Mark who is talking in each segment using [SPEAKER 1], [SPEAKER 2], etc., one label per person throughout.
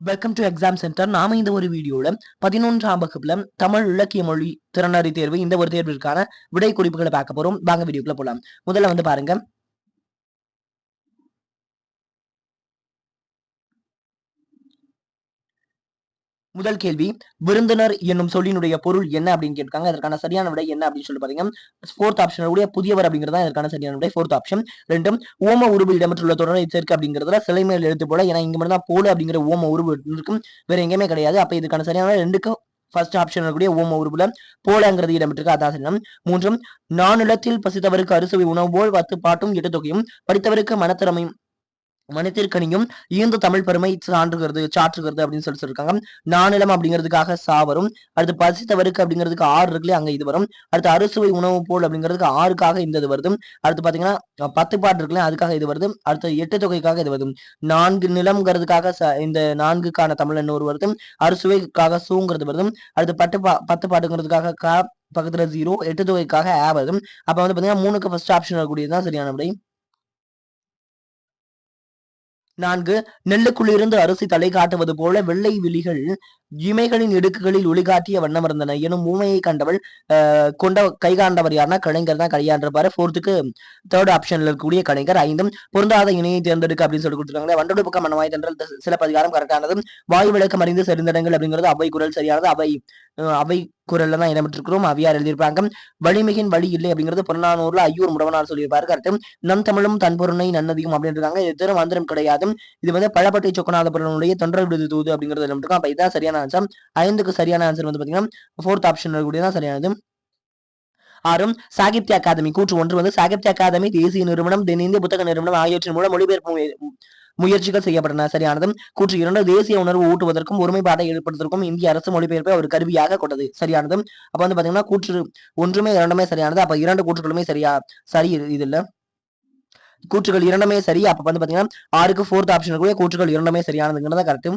[SPEAKER 1] Welcome to exam centre நாம இந்த ஒரு வீடியோல பதினொன்றாம் வகுப்புல தமிழ் இலக்கிய மொழி திறனறி தேர்வு இந்த ஒரு தேர்விற்கான விடை குறிப்புகளை பார்க்க போறோம். வாங்க வீடியோக்குள்ள போலாம். முதல்ல வந்து பாருங்க. முதல் கேள்வி விருந்தினர் என்னும் சொல்லினுடைய பொருள் என்ன அப்படின்னு கேட்காங்க அதற்கான சரியான விடை என்ன அப்படின்னு சொல்லி பாத்தீங்கன்னா ஃபோர்த் ஆப்ஷனருடைய புதியவர் அப்படிங்கிறது தான் இதற்கான சரியான விடை ஃபோர்த் ஆப்ஷன் ரெண்டும் ஓம உருவு இடம்பெற்றுள்ள தொடரை சேர்க்க அப்படிங்கிறதுல சிலை மேல் எழுத்து போல ஏன்னா இங்க மட்டும் தான் போல அப்படிங்கிற ஓம உருவு இருக்கும் வேற எங்கேயுமே கிடையாது. அப்ப இதுக்கான சரியான ரெண்டுக்கும் ஃபர்ஸ்ட் ஆப்ஷன் இருக்கக்கூடிய ஓம உருவுல போலங்கிறது இடம்பெற்றிருக்கு. அதான் சரியான மூன்றும் நானிலத்தில் பசித்தவருக்கு அறுசுவை உணவு போல் பத்து பாட்டும் எட்டு தொகையும் படித்தவருக்கு மனத்திறமையும் மனத்திற்கனியும் ஈந்த தமிழ் பெருமை சான்றுகிறது சாற்றுகிறது அப்படின்னு சொல்லி சொல்லியிருக்காங்க நானிலம் அப்படிங்கிறதுக்காக சா வரும். அடுத்து பசித்தவருக்கு அப்படிங்கிறதுக்கு ஆறு இருக்குல்லையே அங்க இது வரும். அடுத்து அறுசுவை உணவு போல் அப்படிங்கிறதுக்கு ஆறுக்காக இந்த இது வருது. அடுத்து பாத்தீங்கன்னா பத்து பாட்டு இருக்குல்ல அதுக்காக இது வருது. அடுத்து எட்டு தொகைக்காக இது வருது. நான்கு நிலம்ங்கிறதுக்காக ச- இந்த நான்குக்கான தமிழ் இன்னொரு வருது. அறுசுவைக்காக சூங்கிறது வருது. அடுத்து பட்டு பா பத்து பாட்டுங்கிறதுக்காக கா பக்கத்துல ஜீரோ எட்டு தொகைக்காக ஆ வருது. அப்ப வந்து பாத்தீங்கன்னா மூணுக்கு ஃபர்ஸ்ட் ஆப்ஷன் வரக்கூடியதுதான் சரியான விடை நான்கு நெல்லுக்குள்ளிருந்து அரிசி தலை காட்டுவது போல வெள்ளை விழிகள் இமைகளின் இடுக்குகளில் ஒளிகாட்டிய வண்ணம் இருந்தன எனும் ஊமையை கண்டவள் கொண்ட கைகாண்டவர் யாருன்னா கலைஞர் தான் கையாண்டிருப்பாரு. ஃபோர்த்துக்கு தேர்ட் ஆப்ஷன்ல இருக்கக்கூடிய கலைஞர். ஐந்தும் பொருந்தாத இணையை தேர்ந்தெடுக்க அப்படின்னு சொல்லி கொடுத்துருக்காங்க வண்டோடு பக்கம் மனவாய் தென்றல் த- சிலப்பதிகாரம் கரெக்டானது வாயு விளக்கம் அறிந்து செறிந்தடங்கள் அப்படிங்கிறது அவை குரல் சரியானது. அவை அவை குரல்ல தான் இடம்பெற்றிருக்கிறோம். அவையார் எழுதியிருப்பாங்க. வலிமிகின் வழி இல்லை அப்படிங்கிறது புறநானூறுல ஐயூர் முடவனார் சொல்லியிருப்பாரு. கரெக்ட் நம் தமிழும் தன்பொருணை நன்னதியும் அப்படின்னு இருக்காங்க இது திரு மந்திரம் கிடையாது. இது வந்து பழப்பட்டை சொக்கநாதபுரனுடைய தொண்டர் விடுது தூது அப்படிங்கிறது இருக்கும் அப்ப இதான் சரியான ஆன்சர் ஐந்துக்கு சரியான ஆன்சர் வந்து பாத்தீங்கன்னா ஃபோர்த் ஆப்ஷன் இருக்கக்கூடியதான் சரியானது. ஆறும் சாகித்ய அகாதமி கூற்று ஒன்று வந்து சாகித்ய அகாதமி தேசிய நிறுவனம் தென்னிந்திய புத்தக நிறுவனம் ஆகியவற்றின் மூலம் மொழிபெயர்ப்பு முயற்சிகள் செய்யப்பட்டன. சரியானது கூற்று இரண்டு தேசிய உணர்வு ஊட்டுவதற்கும் ஒருமைப்பாட்டை ஏற்படுத்துவதற்கும் இந்திய அரசு மொழிபெயர்ப்பை ஒரு கருவியாக கொண்டது. சரியானது அப்ப வந்து பாத்தீங்கன்னா கூற்று ஒன்றுமே இரண்டுமே சரியானது. அப்ப இரண்டு கூற்றுகளுமே சரியா சரி இது- இது இல்ல. கூற்றுகள் இரண்டுமே சரி. அப்ப வந்து பாத்தீங்கன்னா ஆறுக்கு ஃபோர்த் ஆப்ஷன் கூட கூற்றுகள் இரண்டுமே சரியானதுங்கிறத கரெக்ட்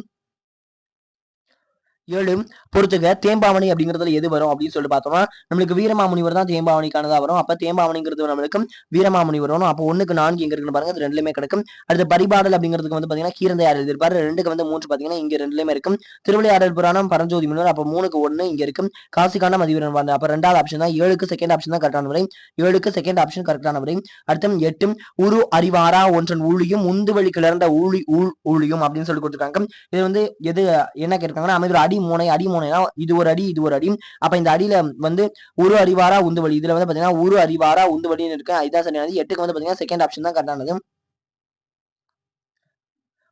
[SPEAKER 1] ஏழு பொறுத்துக்க தேம்பாவணி அப்படிங்கிறதுல எது வரும் அப்படின்னு சொல்லிட்டு பார்த்தோம்னா நம்மளுக்கு வீரமாமுனிவர் தான் தேம்பாவணிக்கானதா வரும். அப்ப தேம்பாவணிங்கிறது நம்மளுக்கு வீரமாமுனி வரும் அப்போ ஒண்ணுக்கு நான்கு எங்க இருக்குன்னு பாருங்க இது ரெண்டுலயுமே கிடைக்கும். அடுத்து பரிபாடல் அப்படிங்கிறதுக்கு வந்து பாத்தீங்கன்னா கீரந்தையார் எழுதியிருப்பாரு. ரெண்டுக்கு வந்து மூன்று பாத்தீங்கன்னா இங்க ரெண்டுலயுமே இருக்கும். திருவிளையாடல் புராணம் பரஞ்சோதி முன்னர் அப்போ மூணுக்கு ஒண்ணு இங்க இருக்கும். காசிக்கான மதிவீரன் வாழ்ந்த அப்ப ரெண்டாவது ஆப்ஷன் தான் ஏழுக்கு செகண்ட் ஆப்ஷன் தான் கரெக்டான வரை ஏழுக்கு செகண்ட் ஆப்ஷன் கரெக்டான விடை அடுத்து எட்டும் உரு அறிவாரா ஒன்றன் ஊழியும் உந்து வழி கிளர்ந்த ஊழி ஊழ் ஊழியும் அப்படின்னு சொல்லி கொடுத்துருக்காங்க. இது வந்து எது என்ன கேட்டாங்கன்னா அமைதியோட அடி அடிமுனை அடிமுனைனா இது ஒரு அடி இது ஒரு அடி. அப்ப இந்த அடியில வந்து ஒரு அறிவாரா உந்து வழி இதுல வந்து பாத்தீங்கன்னா ஒரு அறிவாரா உந்து வழின்னு இருக்கு. இதுதான் சரியானது எட்டுக்கு வந்து பாத்தீங்கன்னா செகண்ட் ஆப்ஷன் தான் கரெக்டானது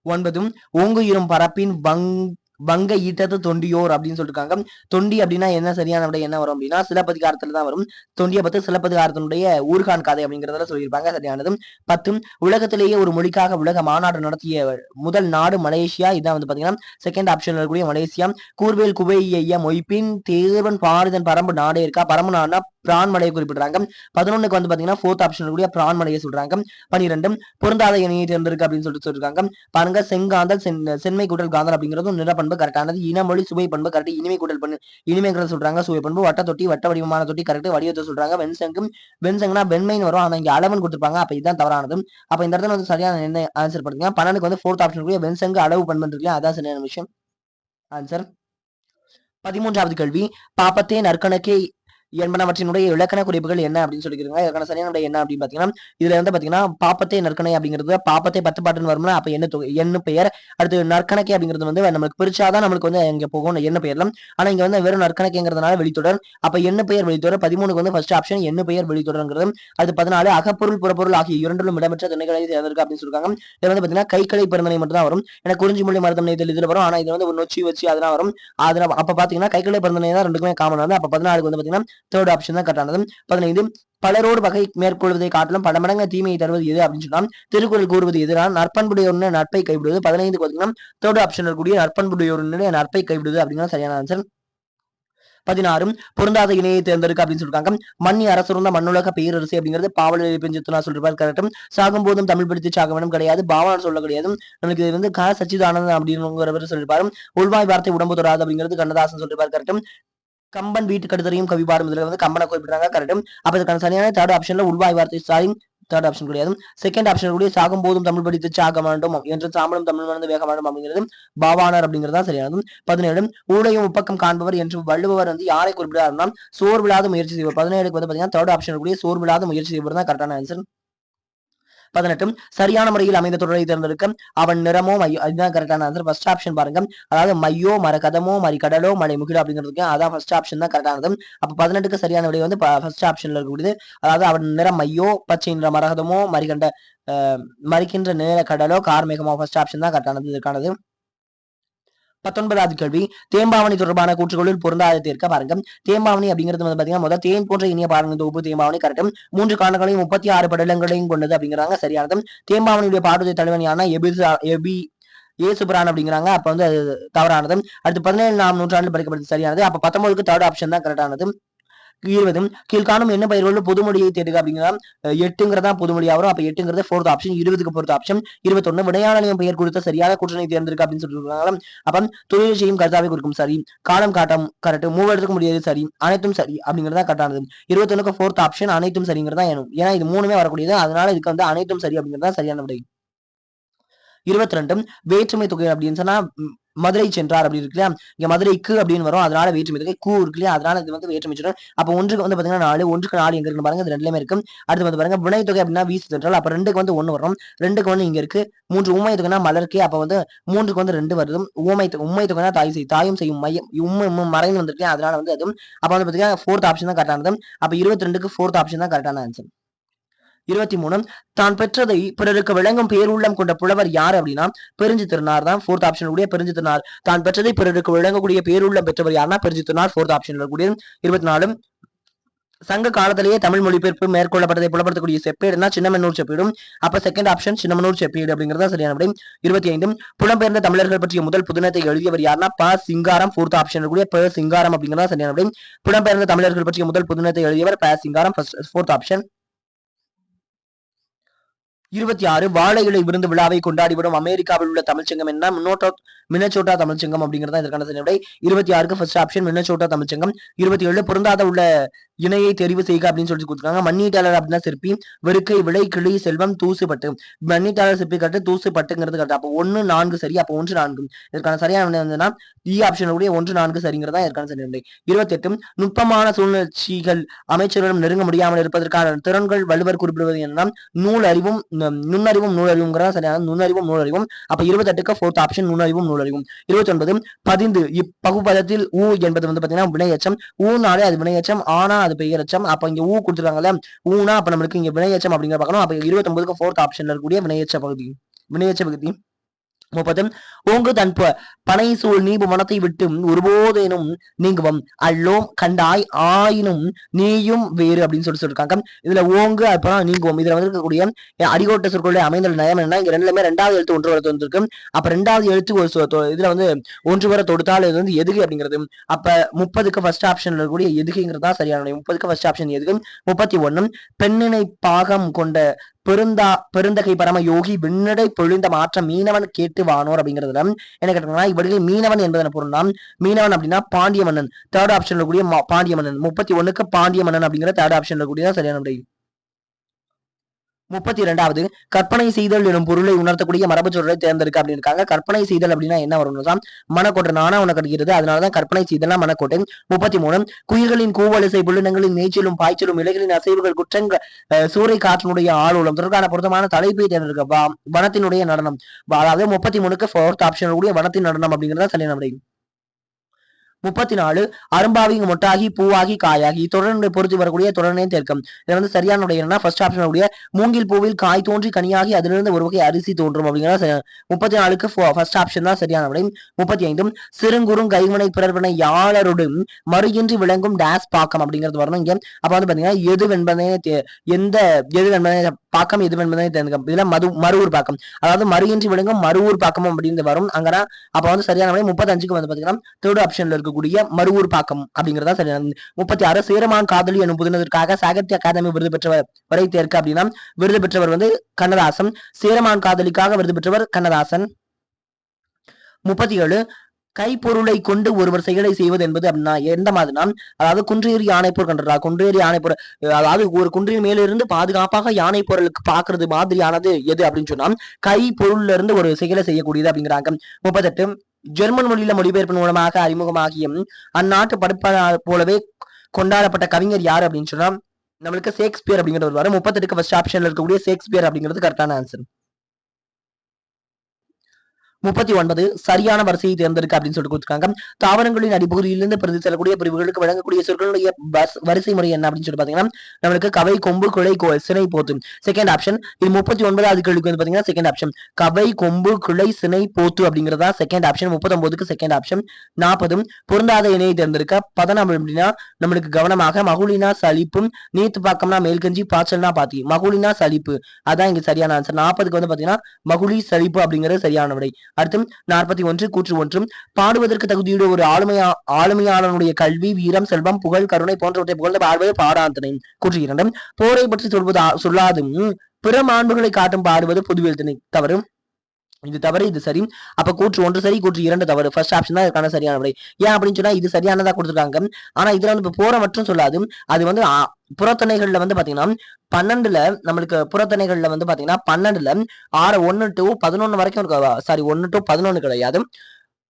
[SPEAKER 1] ஒன்பதும் ஓங்குயிரும் பரப்பின் வங் வங்க ஈட்டது தொண்டியோர் அப்படின்னு சொல்லிருக்காங்க. தொண்டி அப்படின்னா என்ன? சரியான விட என்ன வரும் அப்படின்னா சிலப்பதிகாரத்துல தான் வரும். தொண்டியை பத்து சிலப்பதிகாரத்தினுடைய ஊர்கான் கதை அப்படிங்கறதுல சொல்லியிருப்பாங்க. சரியானது. பத்தும் உலகத்திலேயே ஒரு மொழிக்காக உலக மாநாடு நடத்திய முதல் நாடு மலேசியா. இதான் வந்து பாத்தீங்கன்னா செகண்ட் ஆப்ஷன்ல இருக்கக்கூடிய மலேசியா. கூர்வேல் குவைய மொய்பின் தேர்வன் பாரதன் பரம்பு நாடே இருக்கா? பரம்பு நாடுனா பிரான் மலையை குறிப்பிடுறாங்க. பதினொன்னுக்கு வந்து பாத்தீங்கன்னா ஃபோர்த் ஆப்ஷன் கூட பிரான் மலையை சொல்றாங்க. பனிரெண்டும் பொருந்தாத இணையை தேர்ந்தெடுக்க அப்படின்னு சொல்லிட்டு சொல்லிருக்காங்க. பாருங்க செங்காந்தல் சென் சென்மை கூட்டல் காந்தல் அப்படிங்கிறதும் நிறப்பண்பு கரெக்டானது இனமொழி சுவை பண்பு கரெக்ட் இனிமை கூட்டல் பண்ணு இனிமைங்கிறத சொல்றாங்க. சுவை பண்பு வட்ட தொட்டி வட்ட வடிவமான தொட்டி கரெக்ட் வடிவத்தை சொல்றாங்க. வெண்சங்கும் வெண்சங்குனா வெண்மைன்னு வரும். ஆனா இங்க அளவன் கொடுத்துருப்பாங்க. அப்ப இதுதான் தவறானது அப்ப இந்த இடத்துல வந்து சரியான என்ன ஆன்சர் பண்ணுங்க பன்னெண்டுக்கு வந்து ஃபோர்த் ஆப்ஷன் இருக்கக்கூடிய வெண்சங்கு அளவு பண்பு இருக்கு அதான் சரியான விஷயம். ஆன்சர் பதிமூன்றாவது கேள்வி. பாப்பத்தே நற்கணக்கே என்பனவற்றினுடைய இலக்கண குறிப்புகள் என்ன அப்படின்னு சொல்லிக்கிறாங்க. இலக்கண சரியான என்ன அப்படின்னு பாத்தீங்கன்னா இதுல வந்து பாத்தீங்கன்னா பாப்பத்தை நற்கணை அப்படிங்கிறது பாப்பத்தை பத்து பாட்டுன்னு வரும்னா அப்ப என்ன தொகை என்ன பெயர் அடுத்து நற்கணக்கை அப்படிங்கிறது வந்து நம்மளுக்கு பிரிச்சாதான் நம்மளுக்கு வந்து இங்க போகும் என்ன பெயர்லாம். ஆனா இங்க வந்து வெறும் நற்கணக்கைங்கிறதுனால வெளித்தொடர். அப்ப என்ன பெயர் வெளித்தொடர் பதிமூணுக்கு வந்து ஃபர்ஸ்ட் ஆப்ஷன் என்ன பெயர் வெளித்தொடர்ங்கிறது. அது பதினாலு அகப்பொருள் புறப்பொருள் ஆகிய இரண்டிலும் இடம்பெற்ற துணைகளை தேர்ந்தெடுக்க அப்படின்னு சொல்றாங்க இது வந்து பாத்தீங்கன்னா கைக்கலை பிறந்தனை மட்டும் தான் வரும். ஏன்னா குறிஞ்சி மொழி மருதம் இதில் இதுல வரும். ஆனா இது வந்து ஒரு நொச்சி வச்சு அதெல்லாம் வரும். அதுல அப்ப பாத்தீங்கன்னா கைக்கலை பிறந்தனை தான் ரெண்டுக்குமே காமன் வந்து. அப்ப பதினாலுக்கு வந்து பாத்தீங்கன்னா தேர்ட் ஆப்ஷன் தான் கரெக்டானது பதினைந்து பலரோடு வகை மேற்கொள்வதை காட்டிலும் பல மடங்கு தீமையை தருவது எது அப்படின்னு சொன்னா திருக்குறள் கூறுவது எதிரான நற்பண்புடையோருன்னு நட்பை கைவிடுவது. பதினைந்து பார்த்தீங்கன்னா தேர்ட் ஆப்ஷன் இருக்கக்கூடிய நற்பண்புடையோருன்னு நட்பை கைவிடுவது அப்படிங்கிற சரியான ஆன்சர் பதினாறும் பொருந்தாத இணையை தேர்ந்தெடுக்க அப்படின்னு சொல்லிருக்காங்க. மண்ணி அரசுருந்த மண்ணுலக பேரரசு அப்படிங்கிறது பாவல பெஞ்சத்துனா சொல்றாரு கரெக்டும் சாகும் போதும் தமிழ் படித்து சாக வேணும் கிடையாது பாவனார் சொல்ல கிடையாது. நமக்கு இது வந்து க. சச்சிதானந்தன் அப்படிங்கிறவர் சொல்லிருப்பாரு. உள்வாய் வார்த்தை உடம்பு தொடாது அப்படிங்கிறது கண்ணதாசன் சொல்லிருப்பாரு கரெக்டும் கம்பன் வீட்டு கடுத்தரையும் கவி பாடும் இதுல வந்து கம்பனை குறிப்பிடுறாங்க கரெக்டும் அப்ப இதுக்கான சரியான தேர்ட் ஆப்ஷன்ல உள்வாய் வார்த்தை சாரி தேர்ட் ஆப்ஷன் கிடையாது. செகண்ட் ஆப்ஷன் கூட சாகும் போதும் தமிழ் படித்து சாக வேண்டும் என்று சாம்பலும் தமிழ் மணந்து வேக வேண்டும் அப்படிங்கிறது பாவானர் அப்படிங்கிறது தான் சரியானது. பதினேழு ஊழையும் உப்பக்கம் காண்பவர் என்று வள்ளுவர் வந்து யாரை குறிப்பிடாருன்னா சோர்வில்லாத முயற்சி செய்வார். பதினேழுக்கு வந்து பாத்தீங்கன்னா தேர்ட் ஆப்ஷன் கூட சோர்வில்லாத முயற்சி செய்வர் தான் கரெக்டான ஆன்சர் பதினெட்டும் சரியான முறையில் அமைந்த தொடரை தேர்ந்தெடுக்க அவன் நிறமோ மையோ அதுதான் கரெக்டான ஆன்சர் ஃபர்ஸ்ட் ஆப்ஷன் பாருங்க. அதாவது மையோ மரகதமோ மறிகடலோ மலை முகிலோ அப்படிங்கிறதுக்கு அதான் ஃபர்ஸ்ட் ஆப்ஷன் தான் கரெக்டானது அப்ப பதினெட்டுக்கு சரியான விடை வந்து ஃபர்ஸ்ட் ஆப்ஷன்ல இருக்கக்கூடியது. அதாவது அவன் நிறம் மையோ பச்சை நிற மரகதமோ மறிகண்ட மறிக்கின்ற நிற கடலோ கார்மேகமோ ஃபர்ஸ்ட் ஆப்ஷன் தான் கரெக்டானது இதற்கானது பத்தொன்பதாவது கேள்வி. தேம்பாவணி தொடர்பான கூற்றுகளில் பொருந்தாத தீர்க்க பாருங்க தேம்பாவணி அப்படிங்கிறது வந்து பாத்தீங்கன்னா முதல் தேன் போன்ற இனிய பாடங்கள் தொகுப்பு தேம்பாவணி கரெக்டும் மூன்று காலங்களையும் முப்பத்தி ஆறு படலங்களையும் கொண்டது அப்படிங்கிறாங்க. சரியானது தேம்பாவணியுடைய பாடுதை தலைவனியான எபி எபி ஏ சுப்ரான் அப்படிங்கிறாங்க. அப்ப வந்து அது தவறானது அடுத்து பதினேழு நாம் நூற்றாண்டு படிக்கப்படுது. சரியானது. அப்ப பத்தொன்பதுக்கு தேர்ட் ஆப்ஷன் தான் கரெக்டானது இருபதும் கீழ்காணும் என்ன பயிர்கள் பொதுமொழியை தேடுக அப்படிங்கிறதா எட்டுங்கிறதா பொதுமொழியா வரும் அப்ப எட்டுங்கிறது ஃபோர்த் ஆப்ஷன் இருபதுக்கு பொறுத்த ஆப்ஷன் இருபத்தொன்னு விடையாளனின் பெயர் கொடுத்த சரியான கூட்டணி தேர்ந்திருக்கு அப்படின்னு சொல்லிருக்காங்க அப்ப தொழில் செய்யும் கருத்தாவை கொடுக்கும் சரி காலம் காட்டம் கரெக்ட் மூவெடுத்துக்க முடியாது. சரி அனைத்தும் சரி அப்படிங்கிறதா கரெக்டானது இருபத்தொன்னுக்கு ஃபோர்த் ஆப்ஷன் அனைத்தும் சரிங்கிறதா வேணும் ஏன்னா இது மூணுமே வரக்கூடியது. அதனால இதுக்கு வந்து அனைத்தும் சரி அப்படிங்கிறதா சரியான விடை இருபத்தி ரெண்டும் வேற்றுமை தொகை அப்படின்னு சொன்னா மதுரை சென்றார் அப்படி இருக்கு இல்லையா? இங்க மதுரைக்கு அப்படின்னு வரும். அதனால வேற்றுமை தொகை கூ இருக்கு இல்லையா? அதனால இது வந்து வேற்றுமை சொல்றோம் அப்ப ஒன்றுக்கு வந்து பாத்தீங்கன்னா நாலு ஒன்றுக்கு நாலு எங்க இருக்கு பாருங்க. இது ரெண்டுலயுமே இருக்கும் அடுத்து வந்து பாருங்க வினை தொகை அப்படின்னா வீசு சென்றால் அப்ப ரெண்டுக்கு வந்து ஒண்ணு வரும். ரெண்டுக்கு வந்து இங்க இருக்கு. மூன்று உண்மை தொகைனா மலருக்கு. அப்ப வந்து மூன்றுக்கு வந்து ரெண்டு வருது. உண்மை உண்மை தொகைனா தாய் செய் தாயும் செய்யும் மையம் உண்மை மறைந்து வந்திருக்கேன் அதனால வந்து அதுவும் அப்ப வந்து பாத்தீங்கன்னா ஃபோர்த் ஆப்ஷன் தான் கரெக்டானது அப்ப இருபத்தி ரெண்டுக்கு ஃபோர்த் ஆப்ஷன் தான் கரெக்டான ஆன்சர் இருபத்தி மூணு. தான் பெற்றதை பிறருக்கு விளங்கும் பேருள்ளம் கொண்ட புலவர் யார் அப்படின்னா பெருஞ்சு திருநார் தான் ஃபோர்த் ஆப்ஷன் கூடிய பெருஞ்சு திருநார் தான் பெற்றதை பிறருக்கு விளங்கக்கூடிய பேருள்ளம் பெற்றவர் யாருன்னா பெருஞ்சு திருநார் ஃபோர்த் ஆப்ஷன் கூடிய இருபத்தி நாலு. சங்க காலத்திலேயே தமிழ் மொழிபெயர்ப்பு மேற்கொள்ளப்பட்டதை புலப்படுத்தக்கூடிய செப்பேடுனா சின்னமனூர் செப்பீடும். அப்ப செகண்ட் ஆப்ஷன் சின்னமனூர் செப்பேடு அப்படிங்கறதா சரியான விடை. இருபத்தி ஐந்து. புலம்பெயர்ந்த தமிழர்கள் பற்றிய முதல் புதினத்தை எழுதியவர் யாருன்னா ப. சிங்காரம் ஃபோர்த் ஆப்ஷன் கூடிய ப. சிங்காரம் அப்படிங்கறதா சரியான விடை. புலம்பெயர்ந்த தமிழர்கள் பற்றிய முதல் புதினத்தை எழுதியவர் ப. சிங்காரம் ஃபோர்த் ஆப்ஷன் இருபத்தி ஆறு வாழை இலை விருந்து விழாவை கொண்டாடி வரும் அமெரிக்காவில் உள்ள தமிழ்ச்சங்கம் என்ன? மின்னோட்டோ மின்னச்சோட்டா தமிழ்ச்சங்கம் அப்படிங்கிறதா இதற்கான விடை இருபத்தி ஆறுக்கு ஃபர்ஸ்ட் ஆப்ஷன் மின்னச்சோட்டா தமிழ்ச்சங்கம். இருபத்தி ஏழு பொருந்தாத உள்ள இணையை தெரிவு செய்க அப்படின்னு சொல்லி கொடுத்துருக்காங்க. மண்ணீட்டாளர் அப்படின்னா சிற்பி வெறுக்கை விளை கிளி செல்வம் தூசுப்பட்டு மண்ணீட்டாளர் சிற்பி கட்டு தூசுப்பட்டுங்கிறது கரெக்ட். அப்போ ஒன்னு நான்கு சரி அப்போ ஒன்று நான்கு. இதற்கான சரியான என்னன்னா e இ ஆப்ஷன் உடைய ஒன்று நான்கு சரிங்கிறதா இதற்கான சரியான விடை இருபத்தி எட்டு நுட்பமான சூழ்நிலைகள் அமைச்சரிடம் நெருங்க முடியாமல் இருப்பதற்கான திறன்கள் வள்ளுவர் குறிப்பிடுவது என்னன்னா நூல் அறிவும் நுண்ணறிவும் நூலறிவுங்கிறதா சரியான நுண்ணறிவும் நூலறிவும் அப்ப இருபத்தெட்டுக்கு ஃபோர்த் ஆப்ஷன் நுண்ணறிவும் நூலறிவும் இருபத்தி ஒன்பது பதிந்து இப்பகுபதத்தில் ஊ என்பது வந்து பாத்தீங்கன்னா வினையச்சம். ஊனாலே அது வினையச்சம் ஆனா அது பெயரச்சம். அப்ப இங்க ஊ கொடுத்துருக்காங்கல்ல ஊனா அப்ப நம்மளுக்கு இங்க வினையச்சம் அப்படிங்கிற பார்க்கணும் அப்ப இருபத்தி ஒன்பதுக்கு ஃபோர்த் ஆப்ஷன்ல இருக்கக்கூடிய வினையச்ச பகுதி. வினையச்ச பகுதி. முப்பது ஓங்கு தன் பனை சூழ் நீபு மனத்தை விட்டு ஒருபோதேனும் நீங்குவம். அல்லோம் கண்டாய் ஆயினும் நீயும் வேறு அப்படின்னு சொல்லி சொல்லியிருக்காங்க இதுல ஓங்கு அப்புறம் நீங்குவோம். இதுல வந்திருக்கக்கூடிய அடிகோட்ட சொற்களுடைய அமைந்தல் நயம் என்ன இங்க ரெண்டுலமே ரெண்டாவது எழுத்து ஒன்று வர வந்திருக்கு அப்ப ரெண்டாவது எழுத்து ஒரு இதுல வந்து ஒன்று வர தொடுத்தால் இது வந்து எதுகு அப்படிங்கிறது. அப்ப முப்பதுக்கு ஃபர்ஸ்ட் ஆப்ஷன்ல இருக்கக்கூடிய எதுகுங்கிறதா சரியான முப்பதுக்கு ஃபர்ஸ்ட் ஆப்ஷன் எதுகு முப்பத்தி ஒண்ணும் பெண்ணினை பாகம் கொண்ட பெருந்தா பெருந்தகை பரம யோகி விண்ணடை பொழிந்த மாற்றம் மீனவன் கேட்டு வானோர் அப்படிங்கிறதுல என்ன கேட்டாங்கன்னா இவர்கள் மீனவன் என்பதன் பொருள்னா மீனவன் அப்படின்னா பாண்டிய மன்னன். தேர்ட் ஆப்ஷன்ல கூடிய மா- பாண்டிய மன்னன். முப்பத்தி ஒண்ணுக்கு பாண்டிய மன்னன் அப்படிங்கிற தேர்ட் ஆப்ஷன்ல கூடிய சரியான விடை முப்பத்தி இரண்டாவது கற்பனை செய்தல் எனும் பொருளை உணர்த்தக்கூடிய மரபு சொல்லை தேர்ந்தெடுக்க அப்படின்னு இருக்காங்க. கற்பனை செய்தல் அப்படின்னா என்ன வரும்னா மனக்கோட்டை நானா உனக்கு கிடைக்கிறது அதனாலதான் கற்பனை செய்தல்னா மனக்கோட்டை முப்பத்தி மூணு குயில்களின் கூவலிசை புள்ளினங்களின் நீச்சலும் பாய்ச்சலும் இலைகளின் அசைவுகள் குற்றங்கள் சூறை காற்றினுடைய ஆளுலம் இதற்கான பொருத்தமான தலைப்பை தேர்ந்தெடுக்க வனத்தினுடைய நடனம். அதாவது முப்பத்தி மூணுக்கு ஃபோர்த் ஆப்ஷன் கூடிய வனத்தின் நடனம் அப்படிங்கிறத சரியான விடை முப்பத்தி நாலு அரும்பாவிங்க மொட்டாகி பூவாகி காயாகி தொடரனுடைய பொறுத்து வரக்கூடிய தொடரனே தேர்க்கம். இது வந்து சரியான உடைய என்னன்னா ஃபர்ஸ்ட் ஆப்ஷன் உடைய மூங்கில் பூவில் காய் தோன்றி கனியாகி அதிலிருந்து ஒரு வகை அரிசி தோன்றும் அப்படிங்கிற முப்பத்தி நாலுக்கு ஃபர்ஸ்ட் ஆப்ஷன் தான் சரியான விடை. முப்பத்தி ஐந்தும் சிறுங்குறும் கைவினை பிறர்வினை யாழருடும் மறுகின்றி விளங்கும் டேஸ் பாக்கம் அப்படிங்கிறது வரணும் இங்க. அப்ப வந்து பாத்தீங்கன்னா எது வென்பதே தே- எந்த எது என்பதே பாக்கம் எது வென்பதே தேர்ந்தெடுக்கும்? இதுல மது மறுவூர் பாக்கம். அதாவது மறுகின்றி விளங்கும் மறுவூர் பாக்கம் அப்படின்னு வரும். அங்கன்னா அப்ப வந்து சரியான விடை முப்பத்தஞ்சுக்கு வந்து பாத்தீங்கன்னா தேர்ட் ஆப்ஷன்ல இருக்கக்கூடிய மறுவூர் பாக்கம் அப்படிங்கிறதா சரி. முப்பத்தி ஆறு சேரமான் காதலி எனும் புதினத்திற்காக சாகித்ய அகாதமி விருது பெற்றவர் வரை தேர்க்க அப்படின்னா விருது பெற்றவர் வந்து கண்ணதாசன் சேரமான் காதலிக்காக விருது பெற்றவர் கண்ணதாசன். முப்பத்தி ஏழு கைப்பொருளை கொண்டு ஒருவர் செயலை செய்வது என்பது அப்படின்னா எந்த மாதிரினா அதாவது குன்றேறி யானை போர் கன்றா குன்றேறி யானை போர் அதாவது ஒரு குன்றின் மேலிருந்து பாதுகாப்பாக யானை பொருளுக்கு பாக்குறது மாதிரியானது எது அப்படின்னு சொன்னா கை பொருள்ல இருந்து ஒரு செயலை செய்யக்கூடியது அப்படிங்கிறாங்க. முப்பத்தெட்டு ஜெர்மன் மொழியில மொழிபெயர்ப்பின் மூலமாக அறிமுகமாகிய அந்நாட்டு படைப்பாளர் போலவே கொண்டாடப்பட்ட கவிஞர் யார் அப்படின்னு சொன்னா நம்மளுக்கு ஷேக்ஸ்பியர் அப்படிங்கிறது வரும் முப்பத்தெட்டுக்கு ஃபர்ஸ்ட் ஆப்ஷன்ல இருக்கக்கூடிய ஷேக்ஸ்பியர் அப்படிங்கிறது கரெக்டான ஆன்சர் முப்பத்தி ஒன்பது சரியான வரிசையை தேர்ந்தெடுக்க அப்படின்னு சொல்லிட்டு கொடுத்துருக்காங்க. தாவரங்களின் அடிப்பகுதியிலிருந்து பிரதி செல்லக்கூடிய பிரிவுகளுக்கு வழங்கக்கூடிய சொற்களுடைய வரிசை முறை என்ன அப்படின்னு சொல்லி பாத்தீங்கன்னா நம்மளுக்கு கவை கொம்பு கிளை கொ- சினை போத்து. செகண்ட் ஆப்ஷன் இது முப்பத்தி ஒன்பதாவது கேள்விக்கு வந்து பாத்தீங்கன்னா செகண்ட் ஆப்ஷன் கவை கொம்பு கிளை சினை போத்து அப்படிங்கறதா செகண்ட் ஆப்ஷன் முப்பத்தொன்பதுக்கு செகண்ட் ஆப்ஷன் நாற்பதும் பொருந்தாத இணையை தேர்ந்தெடுக்க பதனம் அப்படின்னா நம்மளுக்கு கவனமாக மகுலினா சலிப்பும் நீத்து பாக்கம்னா மேல்கஞ்சி பாய்ச்சல்னா பாத்தி. மகுலினா சலிப்பு. அதான் இங்க சரியான ஆன்சர் நாற்பதுக்கு வந்து பாத்தீங்கன்னா மகுளி சலிப்பு அப்படிங்கிறது சரியான விடை. அடுத்து நாற்பத்தி ஒன்று கூற்று ஒன்றும். பாடுவதற்கு தகுதியுடைய ஒரு ஆளுமையா ஆளுமையாளனுடைய கல்வி வீரம் செல்வம் புகழ் கருணை போன்றவற்றை புகழ்ந்து பாடுவது பாடாந்தனை கூற்று இரண்டும். போரை பற்றி சொல்வது சொல்லாதும். பிற மாண்புகளை காட்டும் பாடுவது பொதுவில் தவறும். தவறு இது தவறு இது சரி. அப்ப கூற்று ஒன்று சரி கூற்று இரண்டு தவறு. ஃபர்ஸ்ட் ஆப்ஷன் தான் இதுக்கான சரியான விடை ஏன் அப்படின்னு சொன்னா இது சரியானதா கொடுத்துருக்காங்க. ஆனா இதுல வந்து போற மட்டும் சொல்லாது. அது வந்து ஆ- புறத்தணைகள்ல வந்து பாத்தீங்கன்னா பன்னெண்டுல நம்மளுக்கு புறத்தணைகள்ல வந்து பாத்தீங்கன்னா பன்னெண்டுல ஆறு ஒன்னு டு பதினொன்னு வரைக்கும் சாரி ஒன்னு டு பதினொன்னு கிடையாது.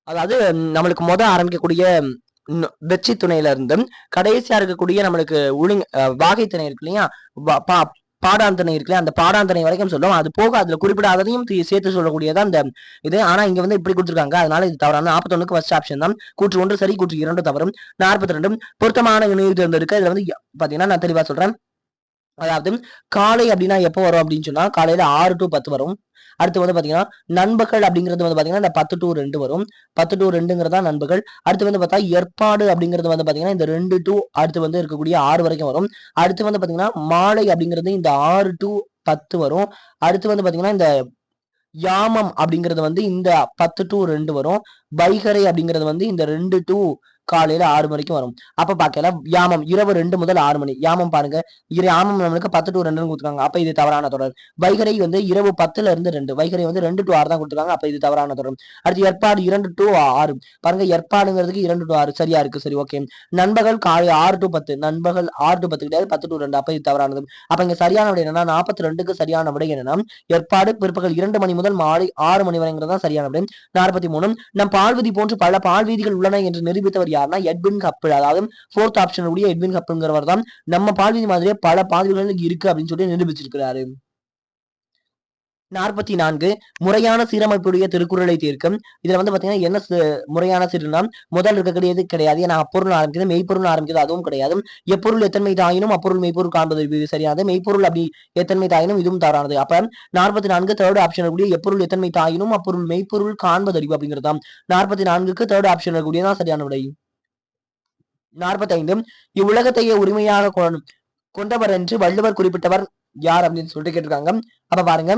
[SPEAKER 1] அதாவது நம்மளுக்கு முத ஆரம்பிக்கக்கூடிய வெற்றி துணையில இருந்து கடைசியா இருக்கக்கூடிய நம்மளுக்கு ஒழுங்கு வாகை துணை இருக்கு இல்லையா? பா- பாடாந்தனை இருக்குல்ல அந்த பாடாந்தனை வரைக்கும் சொல்லும் அது போக அதுல குறிப்பிடாததையும் சேர்த்து சொல்லக்கூடியதான் அந்த இது. ஆனா இங்க வந்து இப்படி கொடுத்துருக்காங்க. அதனால இது தவறான. நாற்பத்தொன்னுக்கு ஃபர்ஸ்ட் ஆப்ஷன் தான். கூற்று ஒன்று சரி கூற்று இரண்டு தவறும். நாற்பத்தி ரெண்டும் பொருத்தமான இணைவு தேர்ந்தெடுக்க. இதுல வந்து பாத்தீங்கன்னா நான் தெளிவா சொல்றேன். அதாவது காலை அப்படின்னா எப்போ வரும் அப்படின்னு சொன்னா காலையில ஆறு டு பத்து வரும். அடுத்து வந்து பாத்தீங்கன்னா நண்பர்கள் அப்படிங்கிறது வந்து பாத்தீங்கன்னா இந்த பத்து டு ரெண்டு வரும். பத்து டு ரெண்டுங்கிறதா நண்பர்கள் அடுத்து வந்து பார்த்தா ஏற்பாடு அப்படிங்கிறது வந்து பாத்தீங்கன்னா இந்த ரெண்டு டு அடுத்து வந்து இருக்கக்கூடிய ஆறு வரைக்கும் வரும். அடுத்து வந்து பாத்தீங்கன்னா மாலை அப்படிங்கிறது இந்த ஆறு டு பத்து வரும். அடுத்து வந்து பாத்தீங்கன்னா இந்த யாமம் அப்படிங்கிறது வந்து இந்த பத்து டு ரெண்டு வரும். பைகரை அப்படிங்கிறது வந்து இந்த ரெண்டு டு காலையில ஆறு மணிக்கும் வரும். அப்ப பாக்கல யாமம் இரவு ரெண்டு முதல் ஆறு மணி. யாமம் பாருங்க. யாமம் நம்மளுக்கு பத்து டு ரெண்டு கொடுத்துருக்காங்க. அப்ப இது தவறான தொடர். வைகரை வந்து இரவு பத்துல இருந்து ரெண்டு. வைகரை வந்து ரெண்டு டு ஆறு தான் கொடுத்துருக்காங்க. அப்ப இது தவறான தொடர். அடுத்து ஏற்பாடு இரண்டு டு ஆறு. பாருங்க ஏற்பாடுங்கிறதுக்கு இரண்டு டு ஆறு. சரியா இருக்கு. சரி ஓகே நண்பகல் காலை ஆறு டு பத்து. நண்பகல் ஆறு டு பத்து கிடையாது பத்து டு ரெண்டு. அப்ப இது தவறானது. அப்ப இங்க சரியான விடை என்னன்னா நாற்பத்தி ரெண்டுக்கு சரியான விடை என்னன்னா ஏற்பாடு பிற்பகல் இரண்டு மணி முதல் மாலை ஆறு மணி வரைங்கிறது தான் சரியான விடை. நாற்பத்தி மூணு. நம் பால்வதி போன்று பல பால்வீதிகள் உள்ளன என்று நிரூபித்தவர் யாருன்னா எட்வின் கப்பல் அதாவது ஃபோர்த் ஆப்ஷன் உடைய எட்வின் கப்பல்ங்கிறவர் தான் நம்ம பால்வீதி மாதிரியே பல பால்வீதிகள் இருக்கு அப்படின்னு சொல்லி நிரூபிச்சிருக்கிறாரு. நாற்பத்தி நான்கு முறையான சீரமைப்புடைய திருக்குறளை தீர்க்கும். இதுல வந்து பாத்தீங்கன்னா என்ன முறையான சீர்னா முதல் இருக்கக்கூடியது கிடையாது. ஏன்னா அப்பொருள் ஆரம்பிக்கிறது மெய்ப்பொருள் ஆரம்பிக்கிறது அதுவும் கிடையாது எப்பொருள் எத்தன்மை தாயினும் அப்பொருள் மெய்ப்பொருள் காண்பது சரியானது. மெய்ப்பொருள் அப்படி எத்தன்மை தாயினும் இதுவும் தவறானது. அப்ப நாற்பத்தி நான்கு தேர்ட் ஆப்ஷன் இருக்கக்கூடிய எப்பொருள் எத்தன்மை தாயினும் அப்பொருள் மெய்ப்பொருள் காண்பது அறிவு அப்படிங்கிறது தான். நாற்பத்தி நான்குக்கு தேர்ட் ஆப்ஷன் இருக்கக்கூடியதான் சரியான விடை. நாற்பத்தைந்து இவ்வுலகத்தையே உரிமையாக கொண்டவர் என்று வள்ளுவர் குறிப்பிட்டவர் யார் அப்படின்னு சொல்லிட்டு கேட்டிருக்காங்க. அப்ப பாருங்க.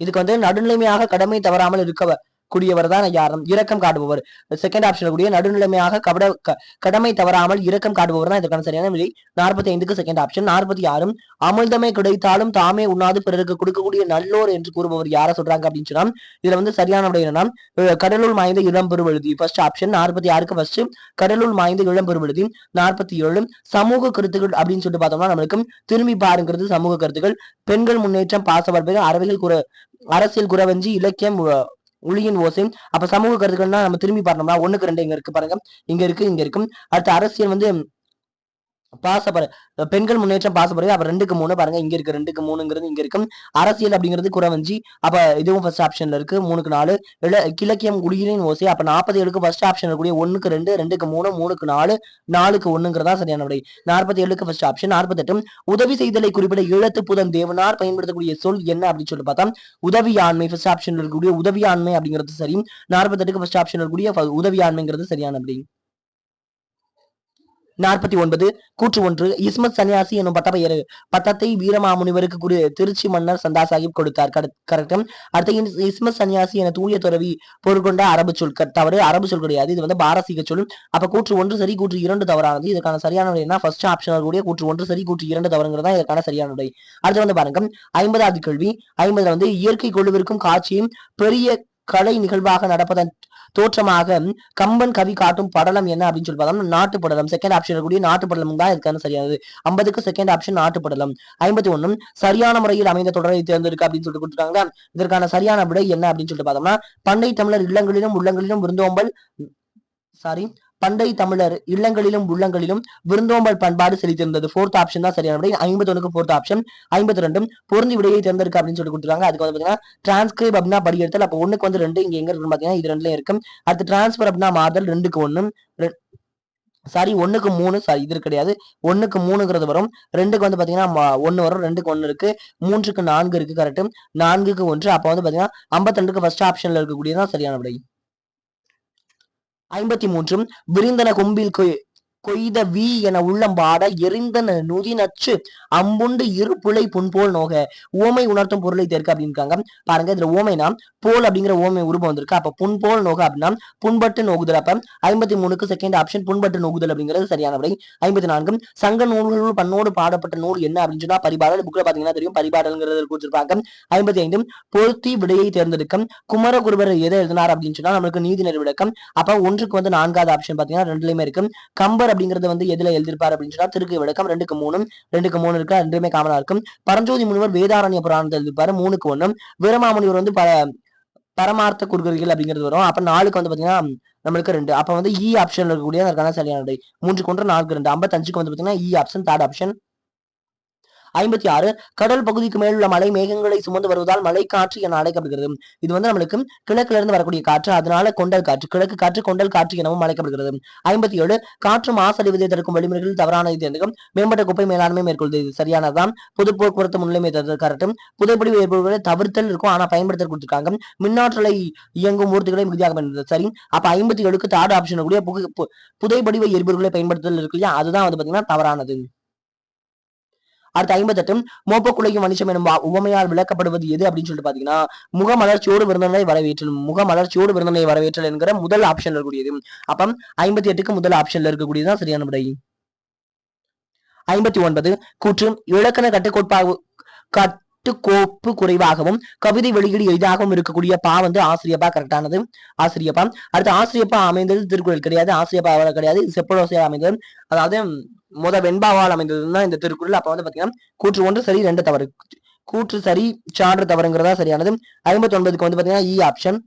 [SPEAKER 1] இதுக்கு வந்து நடுநிலைமையாக கடமை தவறாமல் இருக்கவர் கூடியவர் தான் யாரும். இரக்கம் காட்டுபவர். செகண்ட் ஆப்ஷன் கூடிய நடுநிலைமையாக கபட க- கடமை தவறாமல் இரக்கம் காட்டுபவர் தான் இதற்கான சரியான விலை நாற்பத்தி ஐந்துக்கு செகண்ட் ஆப்ஷன் நாற்பத்தி ஆறும் அமிர்தமே கிடைத்தாலும் தாமே உண்ணாது பிறருக்கு கொடுக்கக்கூடிய நல்லோர் என்று கூறுபவர் யார சொல்றாங்க அப்படின்னு சொன்னா இதுல வந்து சரியான விடை என்னன்னா அஹ் கடலுள் மாய்ந்த இளம்பெருவெழுதி ஃபர்ஸ்ட் ஆப்ஷன் நாற்பத்தி ஆறுக்கு ஃபர்ஸ்ட் கடலுள் மாய்ந்த இளம்பெருவெழுதி நாற்பத்தி ஏழு சமூக கருத்துக்கள் அப்படின்னு சொல்லிட்டு பார்த்தோம்னா நம்மளுக்கு திரும்பி பாருங்கிறது சமூக கருத்துக்கள். பெண்கள் முன்னேற்றம் பாசவர்பகம் அறவைகள் குற அரசியல் குறவஞ்சி இலக்கியம் ஒளியின் ஓசை அப்ப சமூக கருத்துக்கள்னா நம்ம திரும்பி பார்த்தோம்னா ஒண்ணுக்கு ரெண்டு இங்க இருக்கு பாருங்க. இங்க இருக்கு இங்க இருக்கும் அடுத்து அரசியல் வந்து பாசப்பற பெண்கள் முன்னேற்றம் பாசப்படுறது அப்ப ரெண்டுக்கு மூணு பாருங்க இங்க இருக்கு ரெண்டுக்கு மூணுங்கிறது இங்க இருக்கும் அரசியல் அப்படிங்கிறது குறவஞ்சி அப்ப இதுவும் ஃபர்ஸ்ட் ஆப்ஷன்ல இருக்கு மூணுக்கு நாலு. கிழக்கியம் குடியிலின் ஓசை அப்ப நாற்பது ஏழுக்கு ஃபர்ஸ்ட் ஆப்ஷன் இருக்கக்கூடிய ஒண்ணுக்கு ரெண்டு ரெண்டுக்கு மூணு மூணுக்கு நாலு நாலுக்கு ஒண்ணுங்கிறதா சரியான விடை. நாற்பத்தி ஏழுக்கு ஃபர்ஸ்ட் ஆப்ஷன் நாற்பத்தெட்டு. உதவி செய்தலை குறிப்பிட இழத்து புதன் தேவனார் பயன்படுத்தக்கூடிய சொல் என்ன அப்படின்னு சொல்லி பார்த்தா உதவியாண்மை ஃபர்ஸ்ட் ஆப்ஷன் இருக்கக்கூடிய உதவியாண்மை அப்படிங்கிறது சரி. நாற்பத்தெட்டுக்கு ஃபர்ஸ்ட் ஆப்ஷன் இருக்கக்கூடிய உதவி உதவியாண்மைங்கிறது சரியான விடை. நாற்பத்தி ஒன்பது கூற்று ஒன்று இஸ்மத் சன்னியாசி எனும் பட்டப்பெயர். பட்டத்தை வீரமாமுனிவருக்கு குரு திருச்சி மன்னர் சந்தா சாஹிப் கொடுத்தார் கரெக்டும் அடுத்த இஸ்மத் சன்னியாசி என தூய துறவி பொருள் கொண்ட அரபு சொல் தவறு அரபு சொல் கிடையாது. இது வந்து பாரசீக சொல். அப்ப கூற்று ஒன்று சரி கூற்று இரண்டு தவறானது. இதற்கான சரியான விடை என்ன? ஃபர்ஸ்ட் ஆப்ஷன் கூடிய கூற்று ஒன்று சரி கூற்று இரண்டு தவறுங்கிறது தான் இதற்கான சரியான உடை அடுத்து வந்து பாருங்க. ஐம்பதாவது கேள்வி. ஐம்பதுல வந்து இயற்கை கொள்ளுவிற்கும் காட்சியும் பெரிய கலை நிகழ்வாக நடப்பதன் தோற்றமாக கம்பன் கவி காட்டும் படலம் என்ன அப்படின்னு சொல்லி பார்த்தோம்னா நாட்டு படலம். செகண்ட் ஆப்ஷன் இருக்கக்கூடிய நாட்டு படலம் தான் இதுக்கான சரியானது ஐம்பதுக்கு செகண்ட் ஆப்ஷன் நாட்டு படலம். ஐம்பத்தி ஒண்ணும் சரியான முறையில் அமைந்த தொடரை தேர்ந்தெடுக்க அப்படின்னு சொல்லிட்டு கொடுத்துருக்காங்க. இதற்கான சரியான விடை என்ன அப்படின்னு சொல்லிட்டு பார்த்தோம்னா பண்டை தமிழர் இல்லங்களிலும் உள்ளங்களிலும் விருந்தோம்பல் சாரி பண்டை தமிழர் இல்லங்களிலும் உள்ளங்களிலும் விருந்தோம்பல் பண்பாடு செலுத்தியிருந்தது. ஃபோர்த் ஆப்ஷன் தான் சரியான விடை ஐம்பத்தி ஒண்ணுக்கு ஃபோர்த் ஆப்ஷன் ஐம்பத்தி ரெண்டும் பொருந்தி விடையை தேர்ந்தெடுக்க அப்படின்னு சொல்லி கொடுத்துருக்காங்க. அதுக்கு வந்து பார்த்தீங்கன்னா டிரான்ஸ்கிரைப் அப்படின்னா படியெடுத்தல். அப்போ ஒன்றுக்கு வந்து ரெண்டு இங்கே எங்க இருக்குன்னு பார்த்தீங்கன்னா இது ரெண்டுலயும் இருக்கும் அடுத்து டிரான்ஸ்பர் அப்படின்னா மாறுதல் ரெண்டுக்கு ஒன்று சாரி ஒன்றுக்கு மூணு. சாரி இது கிடையாது. ஒன்றுக்கு மூணுங்கிறது வரும். ரெண்டுக்கு வந்து பார்த்தீங்கன்னா ஒன்று வரும். ரெண்டுக்கு ஒன்று இருக்கு. மூன்றுக்கு நான்கு இருக்கு கரெக்ட் நான்குக்கு ஒன்று. அப்போ வந்து பார்த்தீங்கன்னா ஐம்பத்தி ரெண்டுக்கு ஃபர்ஸ்ட் ஆப்ஷனில் இருக்கக்கூடியதான் சரியான விடை ஐம்பத்தி மூன்றும் விரிந்தன கொம்பில் கொய்த வீ என உள்ளம் பாட எரிந்தன நுதி நச்சு அம்புண்டு இரு புலை புண்போல் நோக. ஓமை உணர்த்தும் பொருளை தேர்க்க அப்படின்னு பாருங்க இதுல ஓமைனா போல் அப்படிங்கிற ஓமை உருவம் வந்திருக்கு. அப்ப புண்போல் நோக அப்படின்னா புண்பட்டு நோகுதல். அப்ப ஐம்பத்தி மூணுக்கு செகண்ட் ஆப்ஷன் புண்பட்டு நோகுதல் அப்படிங்கிறது சரியான விடை. ஐம்பத்தி நான்கு சங்க நூல்கள் பண்ணோடு பாடப்பட்ட நூல் என்ன அப்படின்னு சொன்னா பரிபாடல். புக்ல பாத்தீங்கன்னா தெரியும். பரிபாடல்ங்கிறது கொடுத்திருப்பாங்க. ஐம்பத்தி ஐந்து பொருத்தி விடையை தேர்ந்தெடுக்கும். குமரகுருவர் எதை எழுதினார் அப்படின்னு சொன்னா நம்மளுக்கு நீதி நிறுவனம் அப்ப ஒன்றுக்கு வந்து நான்காவது ஆப்ஷன் பாத்தீங்கன்னா ரெண்டுலயுமே இருக்கும் கம்பர் அப்படிங்கறது வந்து எதுல எழுதிருப்பார் அப்படின்னு சொன்னா திருக்கு விளக்கம் ரெண்டுக்கு மூணு ரெண்டுக்கு மூணு இருக்கு ரெண்டுமே காமனா இருக்கும். பரஞ்சோதி முனிவர் வேதாரண்ய புராணத்தை எழுதிருப்பாரு மூணுக்கு ஒண்ணும். வீரமாமுனிவர் வந்து பல பரமார்த்த குறுகுறிகள் அப்படிங்கிறது வரும். அப்ப நாளுக்கு வந்து பாத்தீங்கன்னா நம்மளுக்கு ரெண்டு. அப்ப வந்து e இ ஆப்ஷன்ல இருக்கக்கூடிய அதற்கான சரியான மூன்று கொண்டு நான்கு ரெண்டு. ஐம்பத்தஞ்சுக்கு வந்து பாத்தீங்கன்னா இ ஆப்ஷன் தேர்ட் ஆப்ஷன் ஐம்பத்தி ஆறு கடல் பகுதிக்கு மேல் உள்ள மலை மேகங்களை சுமந்து வருவதால் மலை காற்று என அழைக்கப்படுகிறது. இது வந்து நம்மளுக்கு கிழக்குல இருந்து வரக்கூடிய காற்று அதனால கொண்டல் காற்று கிழக்கு காற்று கொண்டல் காற்று எனவும் அழைக்கப்படுகிறது. ஐம்பத்தி ஏழு காற்று மாசடைவதை தடுக்கும் வழிமுறைகள் தவறானது என்றும் மேம்பட்ட குப்பை மேலாண்மை மேற்கொள்வது இது சரியானதான் பொது போக்குவரத்து முன்னிலைமை தருவது கரெக்டும் புதைப்படிவு ஏற்படுவதை தவிர்த்தல் இருக்கும் ஆனா பயன்படுத்த கொடுத்திருக்காங்க. மின்னாற்றலை இயங்கும் ஊர்திகளை மிகுதியாக பயன்படுத்துறது சரி. அப்ப ஐம்பத்தி ஏழுக்கு தாடு ஆப்ஷன் கூடிய புகை- பு- புதைப்படிவ எரிபொருட்களை பயன்படுத்துதல் இருக்கு இல்லையா? அதுதான் வந்து பாத்தீங்கன்னா தவறானது. அடுத்து ஐம்பத்தெட்டு மோப்பக்குலையும் மனுஷம் எனும் உவமையால் விளக்கப்படுவது எது அப்படின்னு சொல்லிட்டு பாத்தீங்கன்னா முகமலர்ச்சியோடு விருந்தனை வரவேற்றல் முகமலர்ச்சியோடு விருந்தனை வரவேற்றல் என்கிற முதல் ஆப்ஷன்ல இருக்கக்கூடியது. அப்ப ஐம்பத்தி எட்டுக்கு முதல் ஆப்ஷன்ல இருக்கக்கூடியதுதான் சரியான விடை. ஐம்பத்தி ஒன்பது கூற்று இலக்கண கட்டுக்கோட்பாவு கட்டுக்கோப்பு குறைவாகவும் கவிதை வெளியீடு எளிதாகவும் இருக்கக்கூடிய பா வந்து ஆசிரியப்பா கரெக்டானது ஆசிரியப்பா. அடுத்து ஆசிரியப்பா அமைந்தது திருக்குறள் கிடையாது. ஆசிரியப்பா கிடையாது. இது அமைந்தது. அதாவது முத வெண்பாவால் அமைந்ததுன்னா இந்த திருக்குறள். அப்ப வந்து பாத்தீங்கன்னா கூற்று ஒன்று சரி ரெண்டு தவறு. கூற்று சரி சான்று தவறுங்கிறதா சரியானது. ஐம்பத்தி ஒன்பதுக்கு வந்து பாத்தீங்கன்னா இ ஆப்ஷன்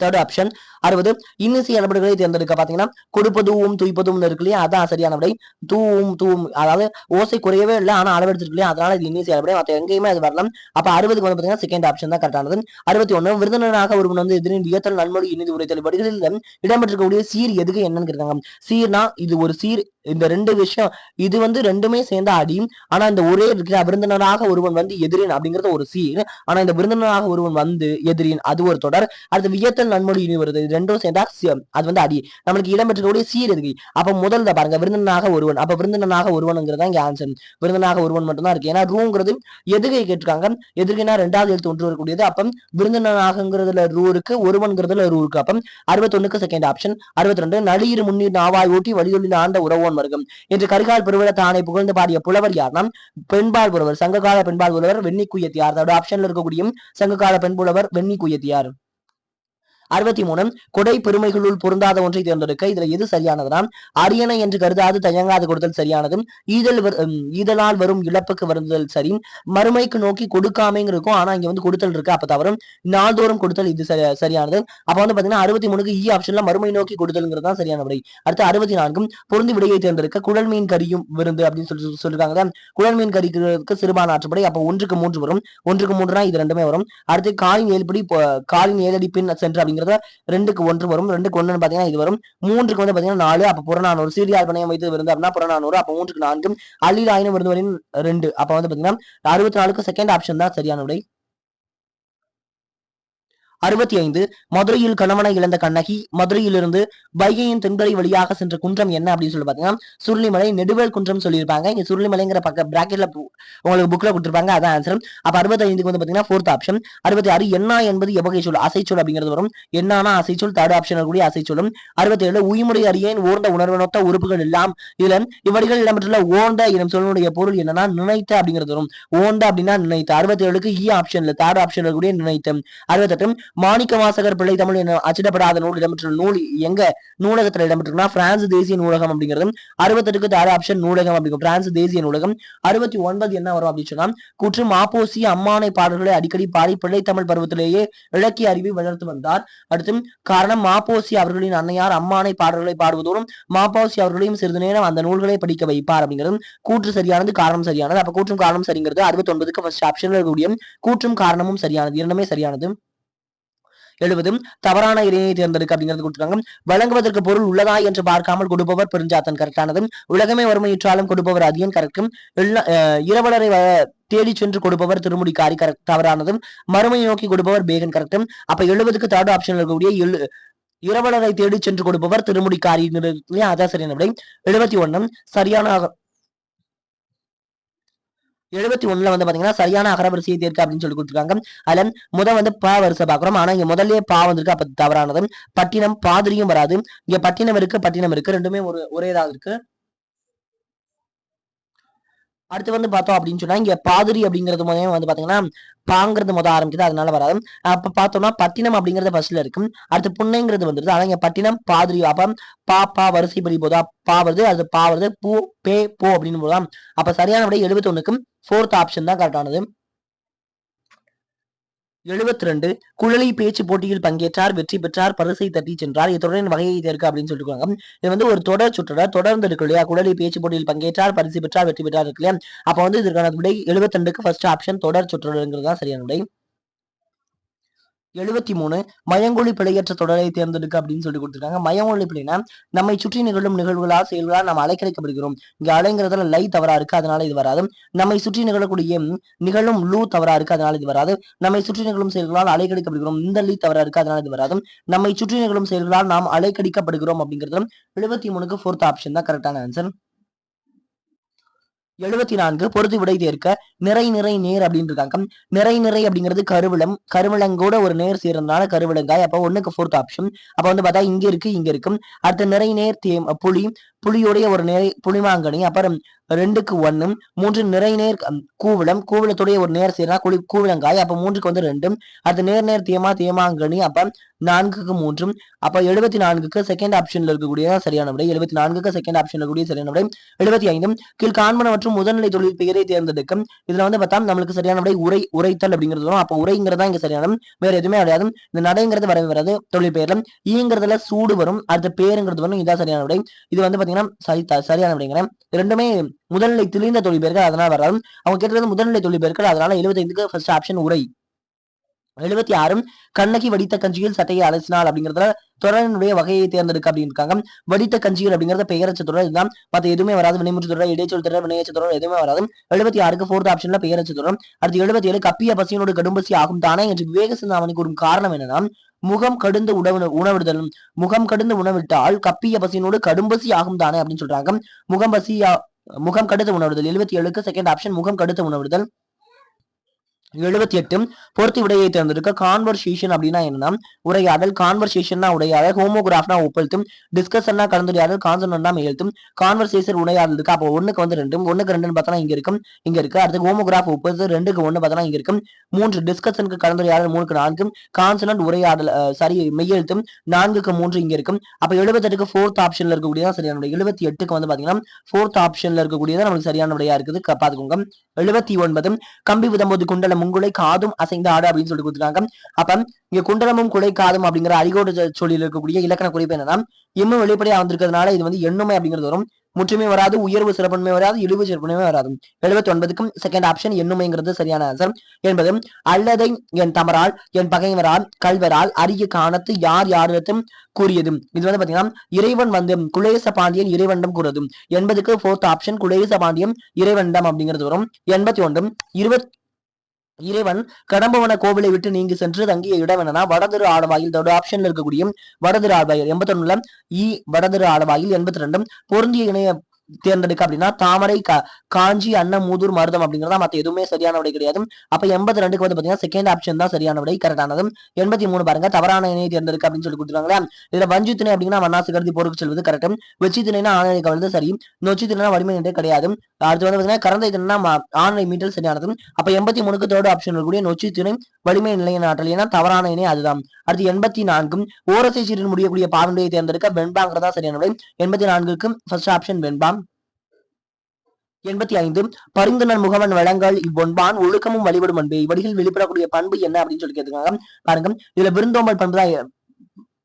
[SPEAKER 1] தேர்ட் ஆப்ஷன் அறுபது. இன்னிசை அளபடுகளை தேர்ந்தெடுக்க பாத்தீங்கன்னா கொடுப்பதுவும் துய்ப்பதும் இருக்கு இல்லையா? அதான் சரியான விடை தூவும் தூவும். அதாவது ஓசை குறையவே இல்லை ஆனா அளவெடுத்துருக்கு இல்லையா? அதனால இது இன்னிசை அளபடை மற்ற எங்கேயுமே அது வரலாம் அப்ப அறுபதுக்கு வந்து பாத்தீங்கன்னா செகண்ட் ஆப்ஷன் தான் கரெக்டானது அறுபத்தி ஒண்ணு விருந்தினராக ஒருவன் வந்து எதிரின் வியத்தல் நன்மொழி இனிது உரைத்தல் வடிகளில் இடம்பெற்றிருக்கக்கூடிய சீர் எதுக்கு என்னன்னு கேட்டாங்க சீர்னா இது ஒரு சீர். இந்த ரெண்டு விஷயம் இது வந்து ரெண்டுமே சேர்ந்த அடி. ஆனா இந்த ஒரே இருக்கிற விருந்தினராக ஒருவன் வந்து எதிரின் அப்படிங்கறது ஒரு சீர். ஆனா இந்த விருந்தினராக ஒருவன் வந்து எதிரின் அது ஒரு தொடர். அடுத்து வியத்தல் நன்மொழி இனி வருது. ரெண்டும் சேர்ந்தா அது வந்து அடி. நம்மளுக்கு இடம்பெற்றக்கூடிய சீர் இருக்கு. அப்ப முதல்ல பாருங்க விருந்தினனாக ஒருவன். அப்ப விருந்தினனாக ஒருவனுங்கிறது தான் இங்க ஆன்சர் விருந்தினனாக ஒருவன் மட்டும்தான் இருக்கு. ஏன்னா ரூங்கிறது எதுகை கேட்டிருக்காங்க. எதுகைனா ரெண்டாவது எழுத்து ஒன்று வரக்கூடியது. அப்ப விருந்தினனாகங்கிறதுல ரூ இருக்கு ஒருவன்கிறதுல ரூ இருக்கு. அப்ப அறுபத்தொன்னுக்கு செகண்ட் ஆப்ஷன் அறுபத்தி ரெண்டு நளிர் முன்னீர் நாவாய் ஊட்டி வழியொலில் ஆண்ட உறவோன் மருகம் என்று கரிகால் பெருவிட தானே புகழ்ந்து பாடிய புலவர் யார்னா பெண்பால் புலவர் சங்ககால பெண்பால் புலவர் வெண்ணி குயத்தியார் அதோட ஆப்ஷன்ல இருக்கக்கூடிய சங்ககால பெண் புலவர் வெண்ணி குயத்தியார் அறுபத்தி மூணு கொடை பெருமைகளுள் பொருந்தாத ஒன்றை தேர்ந்தெடுக்க இதுல எது சரியானதுனா அரியணை என்று கருதாது தயங்காது கொடுத்தல் சரியானது ஈதல் ஈதலால் வரும் இழப்புக்கு வருந்துதல் சரி மறுமைக்கு நோக்கி கொடுக்காமைங்க இருக்கும் ஆனா இங்க வந்து கொடுத்தல் இருக்கு அப்ப தவறும் நாள்தோறும் கொடுத்தல் இது சரியானது. அப்ப வந்து பாத்தீங்கன்னா அறுபத்தி மூணுக்கு இ ஆப்ஷன்ல மறுமை நோக்கி கொடுத்தல்ங்கிறது தான் சரியான விடை அடுத்து அறுபத்தி நான்கும் பொருந்தி விடையை தேர்ந்தெடுக்க குழல் மீன் கறியும் விருந்து அப்படின்னு சொல்லி சொல்லிருக்காங்க குழல் மீன் கறிக்கு சிறுபான் ஆற்றுப்படை அப்ப ஒன்றுக்கு மூன்று வரும் ஒன்றுக்கு மூன்றுனா இது ரெண்டுமே வரும். அடுத்து காலின் ஏழுபடி காலின் ஏழடி பின் சென்று அப்படிங்கிறத ரெண்டுக்கு ஒன்று வரும். ரெண்டுக்கு ஒண்ணுன்னு பாத்தீங்கன்னா இது வரும். மூன்றுக்கு வந்து பாத்தீங்கன்னா நாலு. அப்ப புறநானூறு. சீரியால் பணையம் வைத்து விருந்து அப்படின்னா புறநானூறு. அப்போ மூன்றுக்கு நான்கு அள்ளில் ஆயிரம் விருந்து வரையும் ரெண்டு. அப்ப வந்து பாத்தீங்கன்னா அறுபத்தி நாலுக்கு செகண்ட் ஆப்ஷன் தான் சரியான விடை அறுபத்தி ஐந்து மதுரையில் கணவனை இழந்த கண்ணகி மதுரையிலிருந்து வைகையின் தென்கரை வழியாக சென்ற குன்றம் என்ன அப்படின்னு சொல்லி பாத்தீங்கன்னா சுருளிமலை நெடுவேல் குன்றம் சொல்லியிருப்பாங்க. இங்க சுருளிமலைங்கிற பக்க பிராக்கெட்ல உங்களுக்கு புக்ல கொடுத்துருப்பாங்க. அதான் ஆன்சர் அப்ப அறுபத்தி ஐந்துக்கு வந்து பாத்தீங்கன்னா ஃபோர்த் ஆப்ஷன் அறுபத்தி ஆறு என்ன என்பது எவ்வகை சொல் அசைச்சொல் அப்படிங்கிறது வரும். என்னானா அசைச்சொல் தேர்ட் ஆப்ஷன் கூடிய அசைச்சொல்லும். அறுபத்தி ஏழு உயிமுறை அறியேன் ஓர்ந்த உணர்வனொத்த உறுப்புகள் எல்லாம். இதுல இவர்கள் இடம்பெற்றுள்ள ஓண்ட எனும் சொல்லுடைய பொருள் என்னன்னா நினைத்த அப்படிங்கிறது வரும். ஓண்ட அப்படின்னா நினைத்த. அறுபத்தி ஏழுக்கு இ ஆப்ஷன்ல தேர்ட் ஆப்ஷன் கூடிய நினைத்தம். அறுபத்தெட்டு மாணிக்க வாசகர் பிள்ளை தமிழ் என அச்சிடப்படாத நூல் இடம்பெற்ற நூல் எங்க நூலகத்துல இடம்பெற்றிருக்குன்னா பிரான்ஸ் தேசிய நூலகம் அப்படிங்கிறது அறுபத்தெட்டுக்கு தேர்ட் ஆப்ஷன் நூலகம் அப்படிங்கும் பிரான்ஸ் தேசிய நூலகம். அறுபத்தி ஒன்பது என்ன வரும் அப்படின்னு சொன்னா கூற்று மாப்போசி அம்மானை பாடல்களை அடிக்கடி பாடி பிள்ளை தமிழ் பருவத்திலேயே இலக்கிய அறிவை வளர்த்து வந்தார். அடுத்து காரணம் மாப்போசி அவர்களின் அன்னையார் அம்மானை பாடல்களை பாடுவதோடும் மாப்போசி அவர்களையும் சிறிது நேரம் அந்த நூல்களை படிக்க வைப்பார் அப்படிங்கிறது கூற்று சரியானது காரணம் சரியானது. அப்ப கூற்றும் காரணம் சரிங்கிறது அறுபத்தி ஒன்பதுக்கு ஃபர்ஸ்ட் ஆப்ஷன்ல இருக்கக்கூடிய கூற்றும் காரணமும் சரியானது இரண்டுமே சரியானது. எழுபது தவறான இணையை தேர்ந்தெடுக்க அப்படிங்கிறது கொடுத்துருக்காங்க. வழங்குவதற்கு பொருள் உள்ளதா என்று பார்க்காமல் கொடுப்பவர் பெருஞ்சாத்தன் கரெக்டானது உலகமே வறுமையுற்றாலும் கொடுப்பவர் அதிகம் கரெக்டும் இரவலரை வ- தேடி சென்று கொடுப்பவர் திருமுடி காரி கரெக்ட் தவறானதும் மறுமையை நோக்கி கொடுப்பவர் பேகன் கரெக்டும் அப்ப எழுபதுக்கு தேர்ட் ஆப்ஷன் இருக்கக்கூடிய எழு இரவலரை தேடி சென்று கொடுப்பவர் திருமுடிக்காரி அதான் சரியான விடை. எழுபத்தி ஒண்ணும் சரியான எழுபத்தி ஒண்ணுல வந்து பாத்தீங்கன்னா சரியான அகரவரிசையை தேர்க்க அப்படின்னு சொல்லி கொடுத்துருக்காங்க. அதுல முத வந்து ப வரிசை பாக்குறோம் ஆனா இங்க முதல்லயே பா வந்திருக்கு அப்ப தவறானது. பட்டினம் பாதிரியும் வராது. இங்க பட்டினம் இருக்கு பட்டினம் இருக்கு. ரெண்டுமே ஒரு ஒரே இருக்கு. அடுத்து வந்து பார்த்தோம் அப்படின்னு சொன்னா இங்க பாதிரி அப்படிங்கிறது முதல்ல வந்து பாத்தீங்கன்னா பாங்கிறது முத ஆரம்பிச்சது அதனால வராது. அப்ப பார்த்தோம்னா பட்டினம் அப்படிங்கிறது ஃபர்ஸ்ட்ல இருக்கு அடுத்து புன்னைங்கிறது வந்துருது. ஆனா இங்க பட்டினம் பாதிரி அப்ப பா பா வரிசைப்படி போதா பா வருது அது பா வருது பூ பே போ அப்படின்னு போதா. அப்ப சரியான விட எழுபத்தி ஒண்ணுக்கும் ஃபோர்த் ஆப்ஷன் தான் கரெக்டானது எழுபத்தி ரெண்டு குழலி பேச்சு போட்டியில் பங்கேற்றார் வெற்றி பெற்றார் பரிசை தட்டி சென்றார் இத்தொடரின் வகையை தேர்க்க அப்படின்னு சொல்லிட்டு இது வந்து ஒரு தொடர் சுற்றடர் தொடர்ந்து இருக்கு இல்லையா? குழலி பேச்சு போட்டியில் பங்கேற்றார் பரிசு பெற்றார் வெற்றி பெற்றார் இருக்கு இல்லையா? அப்ப வந்து இதற்கான விடை எழுபத்தி ரெண்டுக்கு ஃபர்ஸ்ட் ஆப்ஷன் தொடர் சுற்றடருங்கிறது தான் சரியான விடை. எழுபத்தி மூணு மயங்கொழி பிழையற்ற தொடரை தேர்ந்தெடுக்க அப்படின்னு சொல்லி கொடுத்துருக்காங்க. மயங்கொழி பிழைனா நம்மை சுற்றி நிகழும் நிகழ்வுகளால் செயல்களால் நாம் அலைக்கழிக்கப்படுகிறோம் இங்க அலைங்கிறதுல லை தவறா இருக்கு? அதனால இது வராது. நம்மை சுற்றி நிகழக்கூடிய நிகழும் லூ தவறா இருக்கு? அதனால இது வராது. நம்மை சுற்றி நிகழும் செயல்களால் அலைக்கடிக்கப்படுகிறோம் இந்த லீ தவறா இருக்கு? அதனால இது வராது. நம்மை சுற்றி நிகழும் செயல்களால் நாம் அலைக்கடிக்கப்படுகிறோம் அப்படிங்கிறது எழுபத்தி மூணுக்கு ஃபோர்த் ஆப்ஷன் தான். கரெக்டான ஆன்சர் எழுபத்தி நான்கு பொறுத்து விடை தேர்க்க நிறை நிறை நேர் அப்படின்னு இருக்காங்க நிறை நிறை அப்படிங்கிறது கருவிளம். கருவிளங்கூட ஒரு நேர் சேர்ந்ததுனால கருவிளங்காய். அப்ப ஒண்ணுக்கு ஃபோர்த் ஆப்ஷன் அப்போ வந்து பார்த்தா இங்க இருக்கு இங்க இருக்கும். அடுத்த நிறை நேர் தே புலி. புலியுடைய ஒரு நிறை புளிமாங்கனி அப்புறம் ரெண்டுக்கு ஒண்ணு மூன்று நிறை நேர் அம், கூவிளம் கூவிளத்துடைய ஒரு நேர் சேர்னா குளி கூவிளங்காய் அப்ப மூன்றுக்கு வந்து ரெண்டும் அடுத்து நேர் நேர் தியமா தேமாங்கனி அப்ப நான்குக்கு மூன்றும் அப்ப எழுபத்தி நான்குக்கு செகண்ட் ஆப்ஷன்ல இருக்கக்கூடிய சரியான விடை. எழுபத்தி நான்குக்கு செகண்ட் ஆப்ஷன்ல இருக்கக்கூடிய சரியான விடை. எழுபத்தி ஐந்தும் கீழ் காண்பன மற்றும் முதல்நிலை தொழில் பெயரை தேர்ந்தெடுக்கும். இதுல வந்து பார்த்தா நம்மளுக்கு சரியான விடை உரை உரைத்தல் அப்படிங்கிறது வரும். அப்ப உரைங்கிறதா இங்க சரியான வேற எதுவுமே கிடையாது இந்த நடைங்கிறது வரவே வராது. தொழில் பெயர்ல ஈங்கிறதுல சூடு வரும். அடுத்த பேருங்கிறது வரும். இதான் சரியான விடை. இது வந்து பாத்தீங்கன்னா சரி த- சரியான விடைங்கிறேன் ரெண்டுமே முதல்நிலை தெளிந்த தொழிற்பெயர்கள் அதனால் வராது. அவங்க கேட்டது முதல்நிலை தொழிற்பெயர்கள் அதனால எழுபத்தைந்துக்கு ஃபர்ஸ்ட் ஆப்ஷன் உரை. எழுபத்தி ஆறும் கண்ணகி வடித்த கஞ்சியில் சட்டையை அலசினால் அப்படிங்கறதுல தொடரினுடைய வகையை தேர்ந்தெடுக்க அப்படின்னு இருக்காங்க வடித்த கஞ்சிகள் அப்படிங்கறத பெயரச்ச தொடர் இதுதான் மத்த எதுவுமே வராது. வினைமுற்று தொடர் இடைச்சொல் தொடர் வினையச்ச தொடர் எதுவுமே வராது. எழுபத்தி ஆறுக்கு ஃபோர்த் ஆப்ஷன்ல பெயரச்ச தொடர் அடுத்து எழுபத்தி ஏழு கப்பிய பசியனோடு கடும்பசி ஆகும் தானே என்று விவேக சிந்தாமணி கூறும் காரணம் என்னன்னா முகம் கடுந்து உணவு உணவிடுதலும். முகம் கடுந்து உணவிட்டால் கப்பிய பசியனோடு கடும்பசி ஆகும் தானே அப்படின்னு சொல்றாங்க. முகம் பசி முகம் கடுத்து உணவிடுதல் எழுபத்தி ஏழுக்கு செகண்ட் ஆப்ஷன் முகம் கடுத்து உணர்வுதல். எழுபத்தி எட்டு பொறுத்து விடையை தேர்ந்தெடுக்க கான்வர்சேஷன் அப்படின்னா என்னன்னா உரையாடல் கான்வர்சேஷன்னா உரையாடல் ஹோமோகிராஃப்னா ஒப்பழுத்தும் டிஸ்கஷன்னா கலந்துரையாடல் கான்சனா எழுத்தும் கான்வர்சேஷன் உரையாடல் இருக்கு அப்போ ஒண்ணுக்கு வந்து ரெண்டும் ஒண்ணுக்கு ரெண்டுன்னு பார்த்தா இங்க இருக்கும் இங்க இருக்கு அடுத்து ஹோமோகிராஃப் ஒப்பழுத்து ரெண்டுக்கு ஒண்ணு பார்த்தா இங்க இருக்கும் மூன்று டிஸ்கஷனுக்கு கலந்துரையாடல் மூணுக்கு நான்கு கான்சனன்ட் உரையாடல் சரி மெய்யெழுத்தும் நான்குக்கு மூன்று இங்க இருக்கும் அப்ப எழுபத்தெட்டுக்கு ஃபோர்த் ஆப்ஷன்ல இருக்கக்கூடியதான் சரியான எழுபத்தி எட்டுக்கு வந்து பாத்தீங்கன்னா ஃபோர்த் ஆப்ஷன்ல இருக்கக்கூடியதான் நம்மளுக்கு சரியான விடையா இருக்குது பாத்துக்கோங்க எழுபத்தி ஒன்பது கம்பி விதம்போது குண்டலம் முங்குலை காதும் அசைந்த ஆடு அப்படின்னு சொல்லி கொடுத்துருக்காங்க. அப்ப இங்க குண்டலமும் குலை காதும் அப்படிங்கிற அடிகோடு சொல்லியில் இருக்கக்கூடிய இலக்கண குறிப்பு என்னன்னா எம்மும் வெளிப்படையா வந்திருக்கிறதுனால இது வந்து எண்ணுமை அப்படிங்கிறது வரும். முற்றுமை வராது உயர்வு சிறப்புண்மை வராது இழிவு சிறப்புண்மை வராது. எழுபத்தி ஒன்பதுக்கும் செகண்ட் ஆப்ஷன் எண்ணுமைங்கிறது சரியான ஆன்சர் என்பது அல்லதை என் தமரால் என் பகைவரால் கல்வரால் அரிய காணத்து யார் யாரிடத்தும் கூறியது இது வந்து பாத்தீங்கன்னா இறைவன் வந்து குலேச பாண்டியன் இறைவண்டம் கூறதும் எண்பதுக்கு ஃபோர்த் ஆப்ஷன் குலேச பாண்டியம் இறைவண்டம் அப்படிங்கிறது வரும். எண்பத்தி ஒன்றும் இருபத்தி இறைவன் கடம்பவன கோவிலை விட்டு நீங்கி சென்று தங்கிய இடம் என்னன்னா வடதிரு ஆடவாயில் இதோட ஆப்ஷன்ல இருக்கக்கூடிய வடதிரு ஆடவாயில் எண்பத்தி ஒண்ணுல இ வடதிரு ஆடவாயில் எண்பத்தி ரெண்டும் பொருந்திய இணைய தேர்ந்தெடுக்க அப்படின்னா தாமரை கா- காஞ்சி அன்னமூதூர் மருதம் அப்படிங்கிறதா மற்ற எதுவுமே சரியான விடை கிடையாது அப்ப எண்பத்தி ரெண்டுக்கு வந்து பாத்தீங்கன்னா செகண்ட் ஆப்ஷன் தான் சரியான விடை கரெக்டானது எண்பத்தி மூணு பாருங்க தவறான இணையை தேர்ந்தெடுக்க அப்படின்னு சொல்லி கொடுத்துருக்காங்களா? இதுல வஞ்சி திணை அப்படின்னா மன்னாசு கருதி போருக்கு செல்வது கரெக்டும் வெச்சி திணைனா ஆணையை கவர்ந்து சரி நொச்சி திணைனா வலிமை நின்று கிடையாது அடுத்து வந்து பாத்தீங்கன்னா கறந்தை திணைனா ஆணை மீட்டல் சரியானது அப்ப எண்பத்தி மூணுக்கு தேர்ட் ஆப்ஷன் இருக்கக்கூடிய நொச்சி திணை வலிமை நிலையின் ஆற்றல் ஏன்னா தவறான இணை அதுதான். அடுத்து எண்பத்தி நான்கும் ஓரசை சீரில் முடியக்கூடிய பாவனையை தேர்ந்தெடுக்க வெண்பாங்கிறதா சரியான விடை. எண்பத்தி நான்குக்கு ஃபர்ஸ்ட் ஆப்ஷன் வெண்பாம் எண்பத்தி ஐந்து பரிந்துணர் முகமன் வழங்கல். இவ்வொன்பான் ஒழுக்கமும் வழிபடும் அன்பு. இவடிகள் வெளிப்படக்கூடிய பண்பு என்ன அப்படின்னு சொல்லி கேட்டுக்காங்க பாருங்க. இதுல விருந்தோம்பல் பண்பு தான்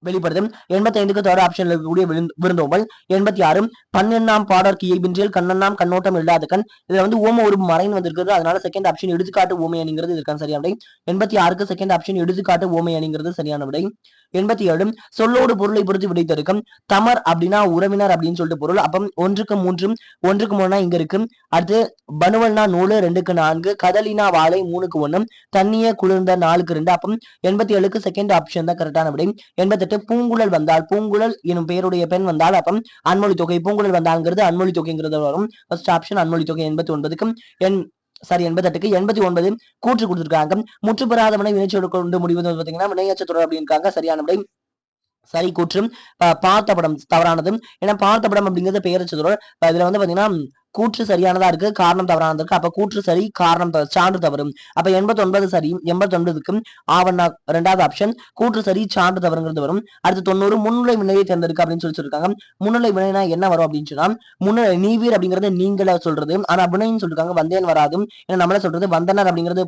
[SPEAKER 1] வெளிப்படுது எண்பத்தி ஐந்துக்கு தேர்ட் ஆப்ஷன்ல இருக்கக்கூடிய விருந்தோம்பல். எண்பத்தி ஆறு பன்னெண்டாம் பாடற்கு இயல்பின்றில் கண்ணெண்ணாம் கண்ணோட்டம் இல்லாத கண். இதுல வந்து ஓம ஒரு மறைன்னு வந்திருக்கிறது அதனால செகண்ட் ஆப்ஷன் எடுத்துக்காட்டு ஓமை அணிங்கிறது இதற்கான சரியான விடை. எண்பத்தி ஆறுக்கு செகண்ட் ஆப்ஷன் எடுத்துக்காட்டு ஓமை அணிங்கிறது சரியான விடை. எண்பத்தி ஏழு சொல்லோடு பொருளை பொறுத்து விடை தருக்கம் தமர் அப்படின்னா உறவினர் அப்படின்னு சொல்லிட்டு பொருள். அப்பம் ஒன்றுக்கு மூன்று ஒன்றுக்கு மூணுனா இங்க இருக்கு. அடுத்து பனுவல்னா நூலு ரெண்டுக்கு நான்கு. கதலினா வாழை மூணுக்கு ஒண்ணு தண்ணிய குளிர்ந்த நாலுக்கு ரெண்டு. அப்போ எண்பத்தி ஏழுக்கு செகண்ட் ஆப்ஷன் தான் கரெக்டான விடை. எண்பத்தெட்டு பூங்குழல் வந்தால் பூங்குழல் எனும் பெயருடைய பெண் வந்தால் அப்பம் அன்மொழி தொகை. பூங்குழல் வந்தாங்கிறது அன்மொழி தொகைங்கிறது வரும். ஃபர்ஸ்ட் ஆப்ஷன் அன்மொழி தொகை எண்பத்தி ஒன்பதுக்கும் என் சாரி எண்பத்தெட்டுக்கு எண்பத்தி ஒன்பது கூற்று கொடுத்திருக்காங்க. முற்று பெறாதவனை வினைச்சொடு கொண்டு முடிவது வந்து பாத்தீங்கன்னா வினையச்ச தொடர் சரியான விடை. சரி கூற்றும். பார்த்த படம் தவறானது ஏன்னா பார்த்த படம் அப்படிங்கிறது பெயர் தொடர். இதுல வந்து பாத்தீங்கன்னா கூற்று சரியானதா இருக்கு காரணம் தவறானது இருக்கு. அப்ப கூற்று சரி காரணம் சான்று தவறு அப்ப எண்பத்தி ஒன்பது சரி எண்பத்தி ஒன்பதுக்கும் ஆவண்ணா ரெண்டாவது ஆப்ஷன் கூற்று சரி சான்று தவறுங்கிறது வரும். அடுத்து தொண்ணூறு முன்னிலை வினையை தேர்ந்தெடுக்க அப்படின்னு சொல்லி சொல்லிருக்காங்க. முன்னிலை வினைனா என்ன வரும் அப்படின்னு சொன்னா முன்னிலை நீவீர் அப்படிங்கறது நீங்கள சொல்றது. ஆனா வினைன்னு சொல்லிருக்காங்க வந்தேன் வராது ஏன்னா நம்மள சொல்றது வந்தனர் அப்படிங்கிறது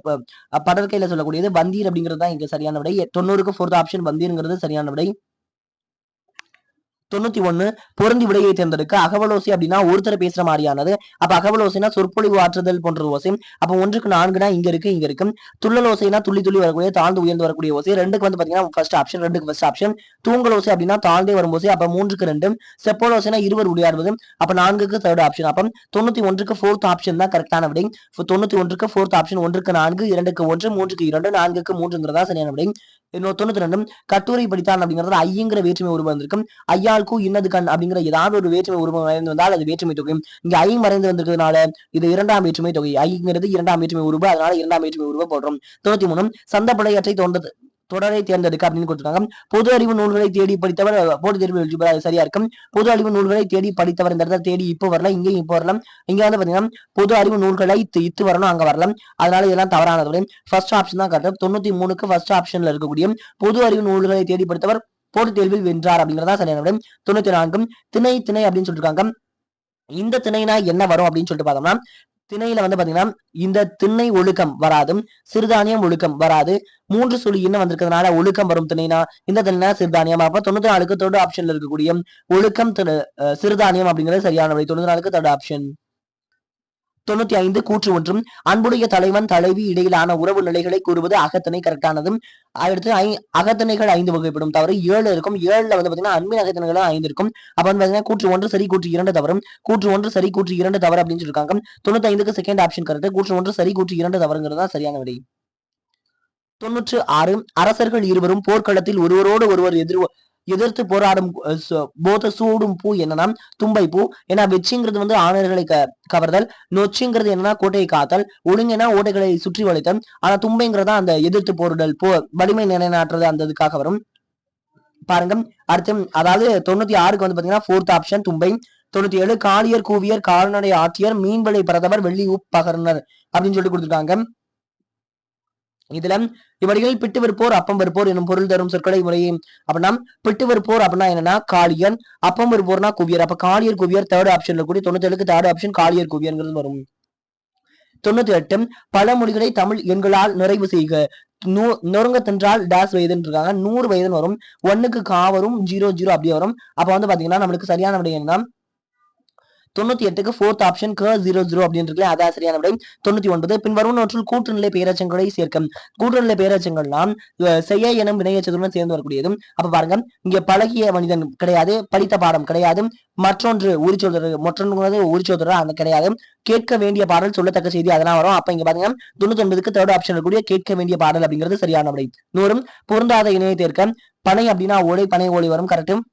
[SPEAKER 1] படற்கையில சொல்லக்கூடியது வந்தீர் அப்படிங்கிறது தான் இங்க சரியான விடை. தொண்ணூறுக்கு ஃபோர்த் ஆப்ஷன் வந்தீருங்கிறது சரியான விடை. தொண்ணூத்தி ஒன்னு பொருந்தி விடையை தேர்ந்தெடுக்க அகவலோசி அப்படின்னா ஒருத்தர் பேசுற மாதிரியானது. அப்ப அகவலோசைனா சொற்பொழிவு ஆற்றுதல் போன்ற ஓசை. அப்ப ஒன்றுக்கு நான்குனா இங்க இருக்கு இங்க இருக்கு. துள்ளலோசைனா துள்ளி துள்ளி வரக்கூடிய தாழ்ந்து உயர்ந்து வரக்கூடிய ஓசை. ரெண்டுக்கு வந்து பாத்தீங்கன்னா ஃபர்ஸ்ட் ஆப்ஷன் ரெண்டுக்கு ஃபர்ஸ்ட் ஆப்ஷன் தூங்கலோசை அப்படின்னா தாழ்ந்தே வரும் ஓசை. அப்ப மூன்றுக்கு ரெண்டு. செப்போலோசைனா இருவர் உடையாடுவது அப்ப நான்குக்கு தேர்ட் ஆப்ஷன் அப்ப தொண்ணூத்தி ஒன்றுக்கு ஃபோர்த் ஆப்ஷன் தான் கரெக்டான விடை. தொண்ணூத்தி ஒன்றுக்கு ஃபோர்த் ஆப்ஷன் ஒன்றுக்கு நான்கு இரண்டுக்கு ஒன்று மூன்றுக்கு இரண்டு நான்குக்கு மூன்றுங்கிறதா சரியான விடை. தொண்ணூத்தி ரெண்டும் கட்டுரை படித்தான் அப்படிங்கிறது ஐயங்கிற வேற்றுமை உருவாந்திருக்கும் ஐயா இன்னாளுக்கும் இன்னது கண் அப்படிங்கிற ஏதாவது ஒரு வேற்றுமை உருவம் மறைந்து வந்தால் அது வேற்றுமை தொகை. இங்க ஐ மறைந்து வந்திருக்கிறதுனால இது இரண்டாம் வேற்றுமை தொகை. ஐங்கிறது இரண்டாம் வேற்றுமை உருவம் அதனால இரண்டாம் வேற்றுமை உருவம் போடுறோம். தொண்ணூத்தி மூணு சந்தப்படையற்றை தோன்றது தொடரை தேர்ந்தெடுக்க அப்படின்னு கொடுத்துருக்காங்க. பொது அறிவு நூல்களை தேடி படித்தவர் போட்டி தேர்வு எழுதி அது சரியா இருக்கும். பொது அறிவு நூல்களை தேடி படித்தவர் இந்த இடத்துல தேடி இப்போ வரல இங்கேயும் இப்போ வரலாம். இங்க வந்து பாத்தீங்கன்னா பொது அறிவு நூல்களை இத்து இத்து வரணும் அங்க வரலாம். அதனால இதெல்லாம் தவறானது. ஃபர்ஸ்ட் ஆப்ஷன் தான் கரெக்ட் தொண்ணூத்தி மூணுக்கு ஃபர்ஸ்ட் ஆப்ஷன்ல இருக்கக்கூடிய பொது அறிவு நூல்களை தேடி படித்தவர் போட்டித் தேர்வில் வென்றார் அப்படிங்கறதா சரியான விடை தொண்ணூத்தி நான்கும் திணை திணை அப்படின்னு சொல்லிருக்காங்க. இந்த திணைனா என்ன வரும் அப்படின்னு சொல்லிட்டு பார்த்தோம்னா திணையில வந்து பாத்தீங்கன்னா இந்த திணை ஒழுக்கம் வராது சிறுதானியம் ஒழுக்கம் வராது. மூன்று சுழி என்ன வந்திருக்கிறதுனால ஒழுக்கம் வரும் திணைனா இந்த திணைனா சிறுதானியம். அப்ப தொண்ணூத்தி நாலுக்கு தேர்ட் ஆப்ஷன்ல இருக்கக்கூடிய ஒழுக்கம் சிறுதானியம் அப்படிங்கிறது சரியான வழி. தொண்ணூத்தி நாலுக்கு தேர்ட் ஆப்ஷன் தொண்ணூத்தி ஐந்து கூற்று ஒன்றும். அன்புடைய தலைவன் தலைவி இடையிலான உறவு நிலைகளை கூறுவது அகத்திணை கரெக்டானதும் அடுத்து ஐ அகத்திணைகள் ஐந்து வகைப்படும். தவிர ஏழு இருக்கும். ஏழுல வந்து பாத்தீங்கன்னா அன்பின் அகத்திணைகள் ஐந்து இருக்கும். அப்ப வந்து பாத்தீங்கன்னா கூற்று ஒன்று சரி கூற்று இரண்டு தவறும். கூற்று ஒன்று சரி கூற்று இரண்டு தவறு அப்படின்னு சொல்லிருக்காங்க. தொண்ணூத்தி ஐந்துக்கு செகண்ட் ஆப்ஷன் கரெக்ட் கூற்று ஒன்று சரி கூற்று இரண்டு தவறுங்கிறது தான் சரியான விடை. தொண்ணூற்று ஆறு அரசர்கள் இருவரும் போர்க்களத்தில் ஒருவரோடு ஒருவர் எதிர் எதிர்த்து போராடும் போத சூடும் பூ என்னன்னா தும்பை பூ. ஏன்னா வெற்றிங்கிறது வந்து ஆணர்களை க கவர்தல். நொச்சுங்கிறது என்னன்னா கோட்டையை காத்தல். ஒழுங்குனா ஓட்டைகளை சுற்றி வளைத்தல். ஆனா தும்பைங்கிறதா அந்த எதிர்த்து போரிடல் போ வலிமை நிலைநாட்டுறது அந்த இதுக்காக வரும். பாருங்க. அடுத்து அதாவது தொண்ணூத்தி ஆறுக்கு வந்து பாத்தீங்கன்னா ஃபோர்த் ஆப்ஷன் தும்பை. தொண்ணூத்தி ஏழு காளியர் கூவியர் கால்நடை ஆட்சியர் மீன்விலை பிரதமர் வெள்ளி உப் பகர்னர் அப்படின்னு சொல்லி கொடுத்துருக்காங்க இதுல இவர்கள் பிட்டு விற்போர் அப்பம் வருப்போர் எனும் பொருள் தரும் சொற்களை முறையே அப்படின்னா பிட்டு விற்போர் அப்படின்னா என்னன்னா காளியன் அப்பம் வருப்போர்னா குவியர். அப்ப காளியர் குவியர் தேர்ட் ஆப்ஷன்ல கூடிய தொண்ணூத்தி தேர்ட் ஆப்ஷன் காளியர் குவியர்ங்கிறது வரும். தொண்ணூத்தி எட்டு பல மொழிகளை தமிழ் எண்களால் நிறைவு செய்க. நூ நொறுங்க தின்றால் டேஸ் வயதுன்னு இருக்காங்க. நூறு வயதுன்னு வரும். ஒன்னுக்கு கா வரும் ஜீரோ ஜீரோ அப்படியே வரும். அப்ப வந்து பாத்தீங்கன்னா நம்மளுக்கு சரியான விடை என்ன தொண்ணூத்தி எட்டுக்கு ஃபோர்த் ஆப்ஷன் க ஜீரோ ஜீரோ அப்படின்னு அதான் சரியான விடை. தொண்ணூத்தி ஒன்பது பின்வரும் நோற்றில் கூட்டுநிலை பேரச்சங்களை சேர்க்கும். கூட்டுநிலை பேரச்சங்கள்லாம் செய்ய எனும் வினையச்சத்துடன் சேர்ந்து வரக்கூடியதும். அப்ப பாருங்க இங்க பழகிய மனிதன் கிடையாது படித்த பாடம் கிடையாது மற்றொன்று உரிச்சோதர் மற்றொன்று உரிச்சோதர் அந்த கிடையாது. கேட்க வேண்டிய பாடல் சொல்லத்தக்க செய்தி அதெல்லாம் வரும். அப்ப இங்க பாத்தீங்கன்னா தொண்ணூத்தி ஒன்பதுக்கு தேர்ட் ஆப்ஷன் இருக்கக்கூடிய கேட்க வேண்டிய பாடல் அப்படிங்கிறது சரியான விடை. நூறும் பொருந்தாத இணையை தேர்க்க பனை அப்படின்னா ஓடை பனை ஓலை வரும் கரெக்டும்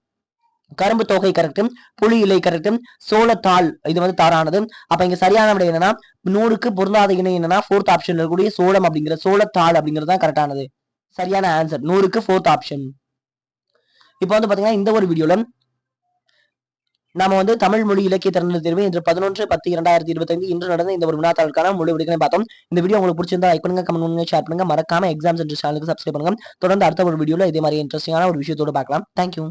[SPEAKER 1] கரும்பு தொகை கரெக்ட் புளி இலை கரெக்ட் சோளத்தாள் இது வந்து தவறானது அப்ப இங்க சரியான விட என்னன்னா நூறுக்கு பொருந்தாத இணை என்னன்னா ஃபோர்த் ஆப்ஷன்ல இருக்கக்கூடிய சோளம் அப்படிங்கிற சோளத்தாள் அப்படிங்கிறது தான் கரெக்டானது சரியான ஆன்சர் நூறுக்கு ஃபோர்த் ஆப்ஷன் இப்போ வந்து பாத்தீங்கன்னா இந்த ஒரு வீடியோல நம்ம வந்து தமிழ் மொழி இலக்கிய திறந்த தேர்வு இன்று பதினொன்று பத்து இரண்டாயிரத்தி இருபத்தைந்து இன்று நடந்த இந்த ஒரு வினாத்தாளுக்கான மொழி விடுக்கணும் பார்த்தோம். இந்த வீடியோ உங்களுக்கு பிடிச்சிருந்தா லைக் பண்ணுங்க கமெண்ட் பண்ணுங்க ஷேர் பண்ணுங்க. மறக்காம எக்ஸாம்ஸ் சென்டர் சேனலுக்கு சப்ஸ்கிரைப் பண்ணுங்க. தொடர்ந்து அடுத்த ஒரு வீடியோல இதே மாதிரி இன்ட்ரெஸ்டிங்கான ஒரு விஷயத்தோட பார்க்கலாம். தேங்க்யூ